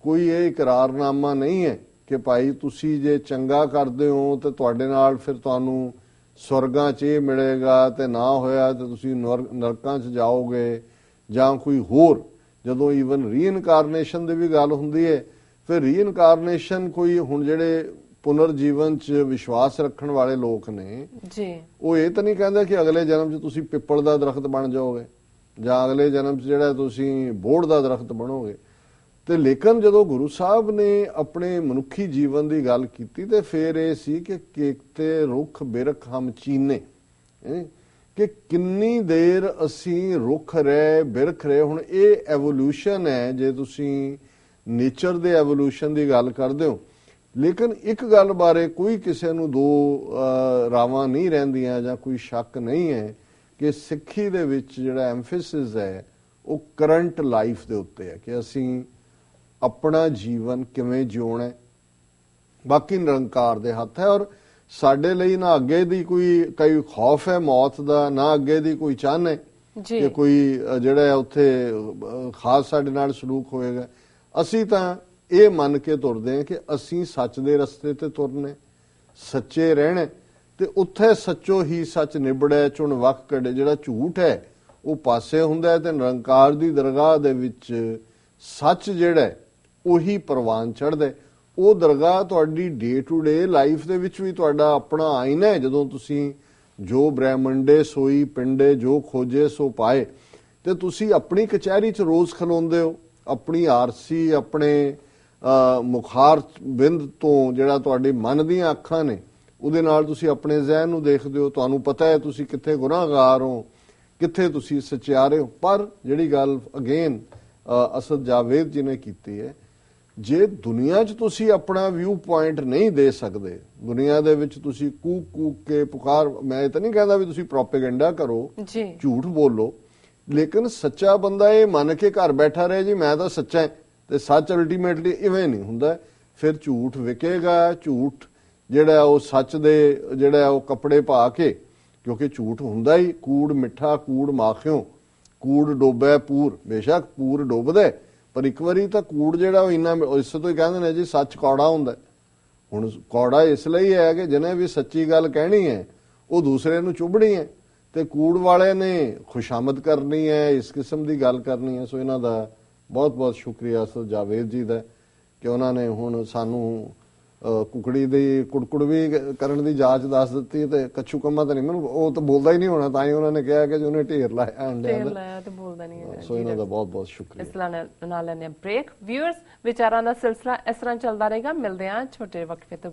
ਕੋਈ ਇਹ ਇਕਰਾਰਨਾਮਾ ਨਹੀਂ ਹੈ ਕਿ ਭਾਈ ਤੁਸੀਂ ਜੇ ਚੰਗਾ ਕਰਦੇ ਹੋ, ਤੇ ਤੁਹਾਡੇ ਨਾਲ ਫਿਰ ਤੁਹਾਨੂੰ ਸਵਰਗਾਂ 'ਚ ਇਹ ਮਿਲੇਗਾ ਤੇ ਨਾ ਹੋਇਆ ਤੇ ਤੁਸੀਂ ਨਰ- ਨਰਕਾਂ 'ਚ ਜਾਓਗੇ ਜਾਂ ਕੋਈ ਹੋਰ। ਜਦੋਂ ਈਵਨ ਰੀਇਨਕਾਰਨੇਸ਼ਨ ਦੀ ਵੀ ਗੱਲ ਹੁੰਦੀ ਹੈ, ਫਿਰ ਰੀਇਨਕਾਰਨੇਸ਼ਨ ਕੋਈ ਹੁਣ ਜਿਹੜੇ ਪੁਨਰ ਜੀਵਨ 'ਚ ਵਿਸ਼ਵਾਸ ਰੱਖਣ ਵਾਲੇ ਲੋਕ ਨੇ ਜੀ। ਉਹ ਇਹ ਤਾਂ ਨਹੀਂ ਕਹਿੰਦੇ ਕਿ ਅਗਲੇ ਜਨਮ 'ਚ ਤੁਸੀਂ ਪਿੱਪਲ ਦਾ ਦਰਖਤ ਬਣ ਜਾਓਗੇ ਜਾਂ ਅਗਲੇ ਜਨਮ 'ਚ ਜਿਹੜਾ ਤੁਸੀਂ ਬੋੜ ਦਾ ਦਰਖਤ ਬਣੋਗੇ। ਤੇ ਲੇਕਿਨ ਜਦੋਂ ਗੁਰੂ ਸਾਹਿਬ ਨੇ ਆਪਣੇ ਮਨੁੱਖੀ ਜੀਵਨ ਦੀ ਗੱਲ ਕੀਤੀ ਤੇ ਫਿਰ ਇਹ ਸੀ ਕਿ ਕੇਕਤੇ ਰੁੱਖ ਬਿਰਖ ਹਮ ਚੀਨੇ? ਕਿ ਕਿੰਨੀ ਦੇਰ ਅਸੀਂ ਰੁੱਖ ਰਹੇ ਬਿਰਖ ਰਹੇ ਹੁਣ ਇਹ ਐਵੋਲੂਸ਼ਨ ਹੈ ਜੇ ਤੁਸੀਂ ਨੇਚਰ ਦੇ ਐਵੋਲੂਸ਼ਨ ਦੀ ਗੱਲ ਕਰਦੇ ਹੋ ਲੇਕਿਨ ਇੱਕ ਗੱਲ ਬਾਰੇ ਕੋਈ ਕਿਸੇ ਨੂੰ ਦੋ ਰਾਵਾਂ ਨਹੀਂ ਰਹਿੰਦੀਆਂ ਜਾਂ ਕੋਈ ਸ਼ੱਕ ਨਹੀਂ ਹੈ ਕਿ ਸਿੱਖੀ ਦੇ ਵਿੱਚ ਜਿਹੜਾ ਐਮਫੈਸਿਸ ਹੈ ਉਹ ਕਰੰਟ ਲਾਈਫ ਦੇ ਉੱਤੇ ਹੈ ਕਿ ਅਸੀਂ ਆਪਣਾ ਜੀਵਨ ਕਿਵੇਂ ਜਿਉਣਾ ਹੈ। ਬਾਕੀ ਨਿਰੰਕਾਰ ਦੇ ਹੱਥ ਹੈ ਔਰ ਸਾਡੇ ਲਈ ਨਾ ਅੱਗੇ ਦੀ ਕੋਈ ਕੋਈ ਖੌਫ ਹੈ ਮੌਤ ਦਾ ਨਾ ਅੱਗੇ ਦੀ ਕੋਈ ਚਾਹਨ ਹੈ ਜੀ। ਕਿ ਕੋਈ ਜਿਹੜਾ ਹੈ ਉੱਥੇ ਖਾਸ ਸਾਡੇ ਨਾਲ ਸਲੂਕ ਹੋਏਗਾ। ਅਸੀਂ ਤਾਂ ਇਹ ਮੰਨ ਕੇ ਤੁਰਦੇ ਹਾਂ ਕਿ ਅਸੀਂ ਸੱਚ ਦੇ ਰਸਤੇ ਤੇ ਤੁਰਨੇ, ਸੱਚੇ ਰਹਿਣਾ ਤੇ ਉੱਥੇ ਸੱਚੋ ਹੀ ਸੱਚ ਨਿਬੜੈ, ਚੁਣ ਵਕ ਕੜੇ ਜਿਹੜਾ ਝੂਠ ਹੈ, ਉਹ ਪਾਸੇ ਹੁੰਦਾ ਹੈ ਤੇ ਨਿਰੰਕਾਰ ਦੀ ਦਰਗਾਹ ਦੇ ਵਿੱਚ ਸੱਚ ਜਿਹੜਾ ਉਹੀ ਪ੍ਰਵਾਨ ਚੜਦਾ ਉਹ ਦਰਗਾਹ ਤੁਹਾਡੀ ਡੇ ਟੂ ਡੇ ਲਾਈਫ ਦੇ ਵਿੱਚ ਵੀ ਤੁਹਾਡਾ ਆਪਣਾ ਆਇਨਾ ਹੈ। ਜਦੋਂ ਤੁਸੀਂ ਜੋ ਬ੍ਰਹਮੰਡੇ ਸੋਈ, ਪਿੰਡੇ ਜੋ ਖੋਜੇ, ਸੋ ਪਾਏ। ਤੇ ਤੁਸੀਂ ਆਪਣੀ ਕਚਹਿਰੀ 'ਚ ਰੋਜ਼ ਖਲੋਂਦੇ ਹੋ। ਆਪਣੀ ਆਰਸੀ, ਆਪਣੇ ਮੁਖਾਰ ਬਿੰਦ ਤੋਂ ਜਿਹੜਾ ਤੁਹਾਡੇ ਮਨ ਦੀਆਂ ਅੱਖਾਂ ਨੇ ਉਹਦੇ ਨਾਲ ਤੁਸੀਂ ਆਪਣੇ ਜ਼ਹਿਨ ਨੂੰ ਦੇਖਦੇ ਹੋ। ਤੁਹਾਨੂੰ ਪਤਾ ਹੈ ਤੁਸੀਂ ਕਿੱਥੇ ਗੁਨਾਹਗਾਰ ਹੋ ਕਿੱਥੇ ਤੁਸੀਂ ਸੱਚਿਆਰੇ ਹੋ। ਪਰ ਜਿਹੜੀ ਗੱਲ ਅਗੇਨ ਅਸਦ ਜਾਵੇਦ ਜੀ ਨੇ ਕੀਤੀ ਹੈ ਜੇ ਦੁਨੀਆ 'ਚ ਤੁਸੀਂ ਆਪਣਾ ਵਿਊ ਪੁਆਇੰਟ ਨਹੀਂ ਦੇ ਸਕਦੇ ਦੁਨੀਆ ਦੇ ਵਿੱਚ ਤੁਸੀਂ ਕੂਕ ਕੂਕ ਕੇ ਪੁਕਾਰ ਮੈਂ ਇਹ ਤਾਂ ਨਹੀਂ ਕਹਿੰਦਾ ਵੀ ਤੁਸੀਂ ਪ੍ਰੋਪੇਗੈਂਡਾ ਕਰੋ ਝੂਠ ਬੋਲੋ ਲੇਕਿਨ ਸੱਚਾ ਬੰਦਾ ਇਹ ਮੰਨ ਕੇ ਘਰ ਬੈਠਾ ਰਹੇ ਜੀ ਮੈਂ ਤਾਂ ਸੱਚਾ ਹਾਂ। ਤੇ ਸੱਚ ਅਲਟੀਮੇਟਲੀ ਇਵੇਂ ਨਹੀਂ ਹੁੰਦਾ। ਫਿਰ ਝੂਠ ਵਿਕੇਗਾ, ਝੂਠ ਜਿਹੜਾ ਉਹ ਸੱਚ ਦੇ, ਜਿਹੜਾ ਉਹ ਕੱਪੜੇ ਪਾ ਕੇ, ਕਿਉਂਕਿ ਝੂਠ ਹੁੰਦਾ ਹੀ, ਕੂੜ ਮਿੱਠਾ, ਕੂੜ ਮਾਖਿਓ, ਕੂੜ ਡੋਬੈ ਪੂਰ, ਬੇਸ਼ੱਕ ਪੂਰ ਡੋਬਦਾ ਪਰ ਇੱਕ ਵਾਰੀ ਤਾਂ ਕੂੜ ਜਿਹੜਾ ਉਹ ਇੰਨਾ ਇਸ ਤੋਂ ਹੀ ਕਹਿੰਦੇ ਨੇ ਜੀ ਸੱਚ ਕੌੜਾ ਹੁੰਦਾ ਹੁਣ ਕੌੜਾ ਇਸ ਲਈ ਹੈ ਕਿ ਜਿਹਨੇ ਵੀ ਸੱਚੀ ਗੱਲ ਕਹਿਣੀ ਹੈ, ਉਹ ਦੂਸਰੇ ਨੂੰ ਚੁੱਭਣੀ ਹੈ। ਤੇ ਕੂੜ ਵਾਲੇ ਨੇ ਖੁਸ਼ਾਮਦ ਕਰਨੀ ਹੈ, ਇਸ ਕਿਸਮ ਦੀ ਗੱਲ ਕਰਨੀ ਹੈ, ਸੋ ਇਹਨਾਂ ਦਾ ਬਹੁਤ ਬਹੁਤ ਸ਼ੁਕਰੀਆ ਸਰ ਜਾਵੇਦ ਜੀ ਦਾ ਕਿ ਉਹਨਾਂ ਨੇ ਹੁਣ ਸਾਨੂੰ ਕੁਕੜੀ ਦੀ ਕੁੜਕੁੜ ਵੀ ਕਰਨ ਦੀ ਜਾਂਚ ਦੱਸ ਦਿੱਤੀ ਤੇ ਕੱਛੂ ਕੰਮਾ ਤਾਂ ਨਹੀਂ ਮੈਨੂੰ ਉਹ ਤਾਂ ਬੋਲਦਾ ਹੀ ਨਹੀਂ ਹੋਣਾ ਤਾਂ ਹੀ ਉਹਨਾਂ ਨੇ ਕਿਹਾ ਕਿ ਉਹਨੇ ਢੇਰ ਲਾਇਆ ਅੰਡਿਆਂ ਦਾ ਲਾਇਆ ਤੇ ਬੋਲਦਾ ਨਹੀਂ ਹੈਗਾ। ਸੋ ਇਹਨਾਂ ਦਾ ਬਹੁਤ ਬਹੁਤ ਸ਼ੁਕਰੀਆ। ਇਸ ਨਾਲ ਨਾਲ ਲੈਣੇ ਬ੍ਰੇਕ ਵਿਊਅਰਸ ਵਿਚਾਰਾਂ ਦਾ ਸਿਲਸਿਲਾ ਇਸ ਤਰ੍ਹਾਂ ਚੱਲਦਾ ਰਹੇਗਾ। ਮਿਲਦੇ ਹਾਂ ਛੋਟੇ ਵਕਫੇ ਤੋਂ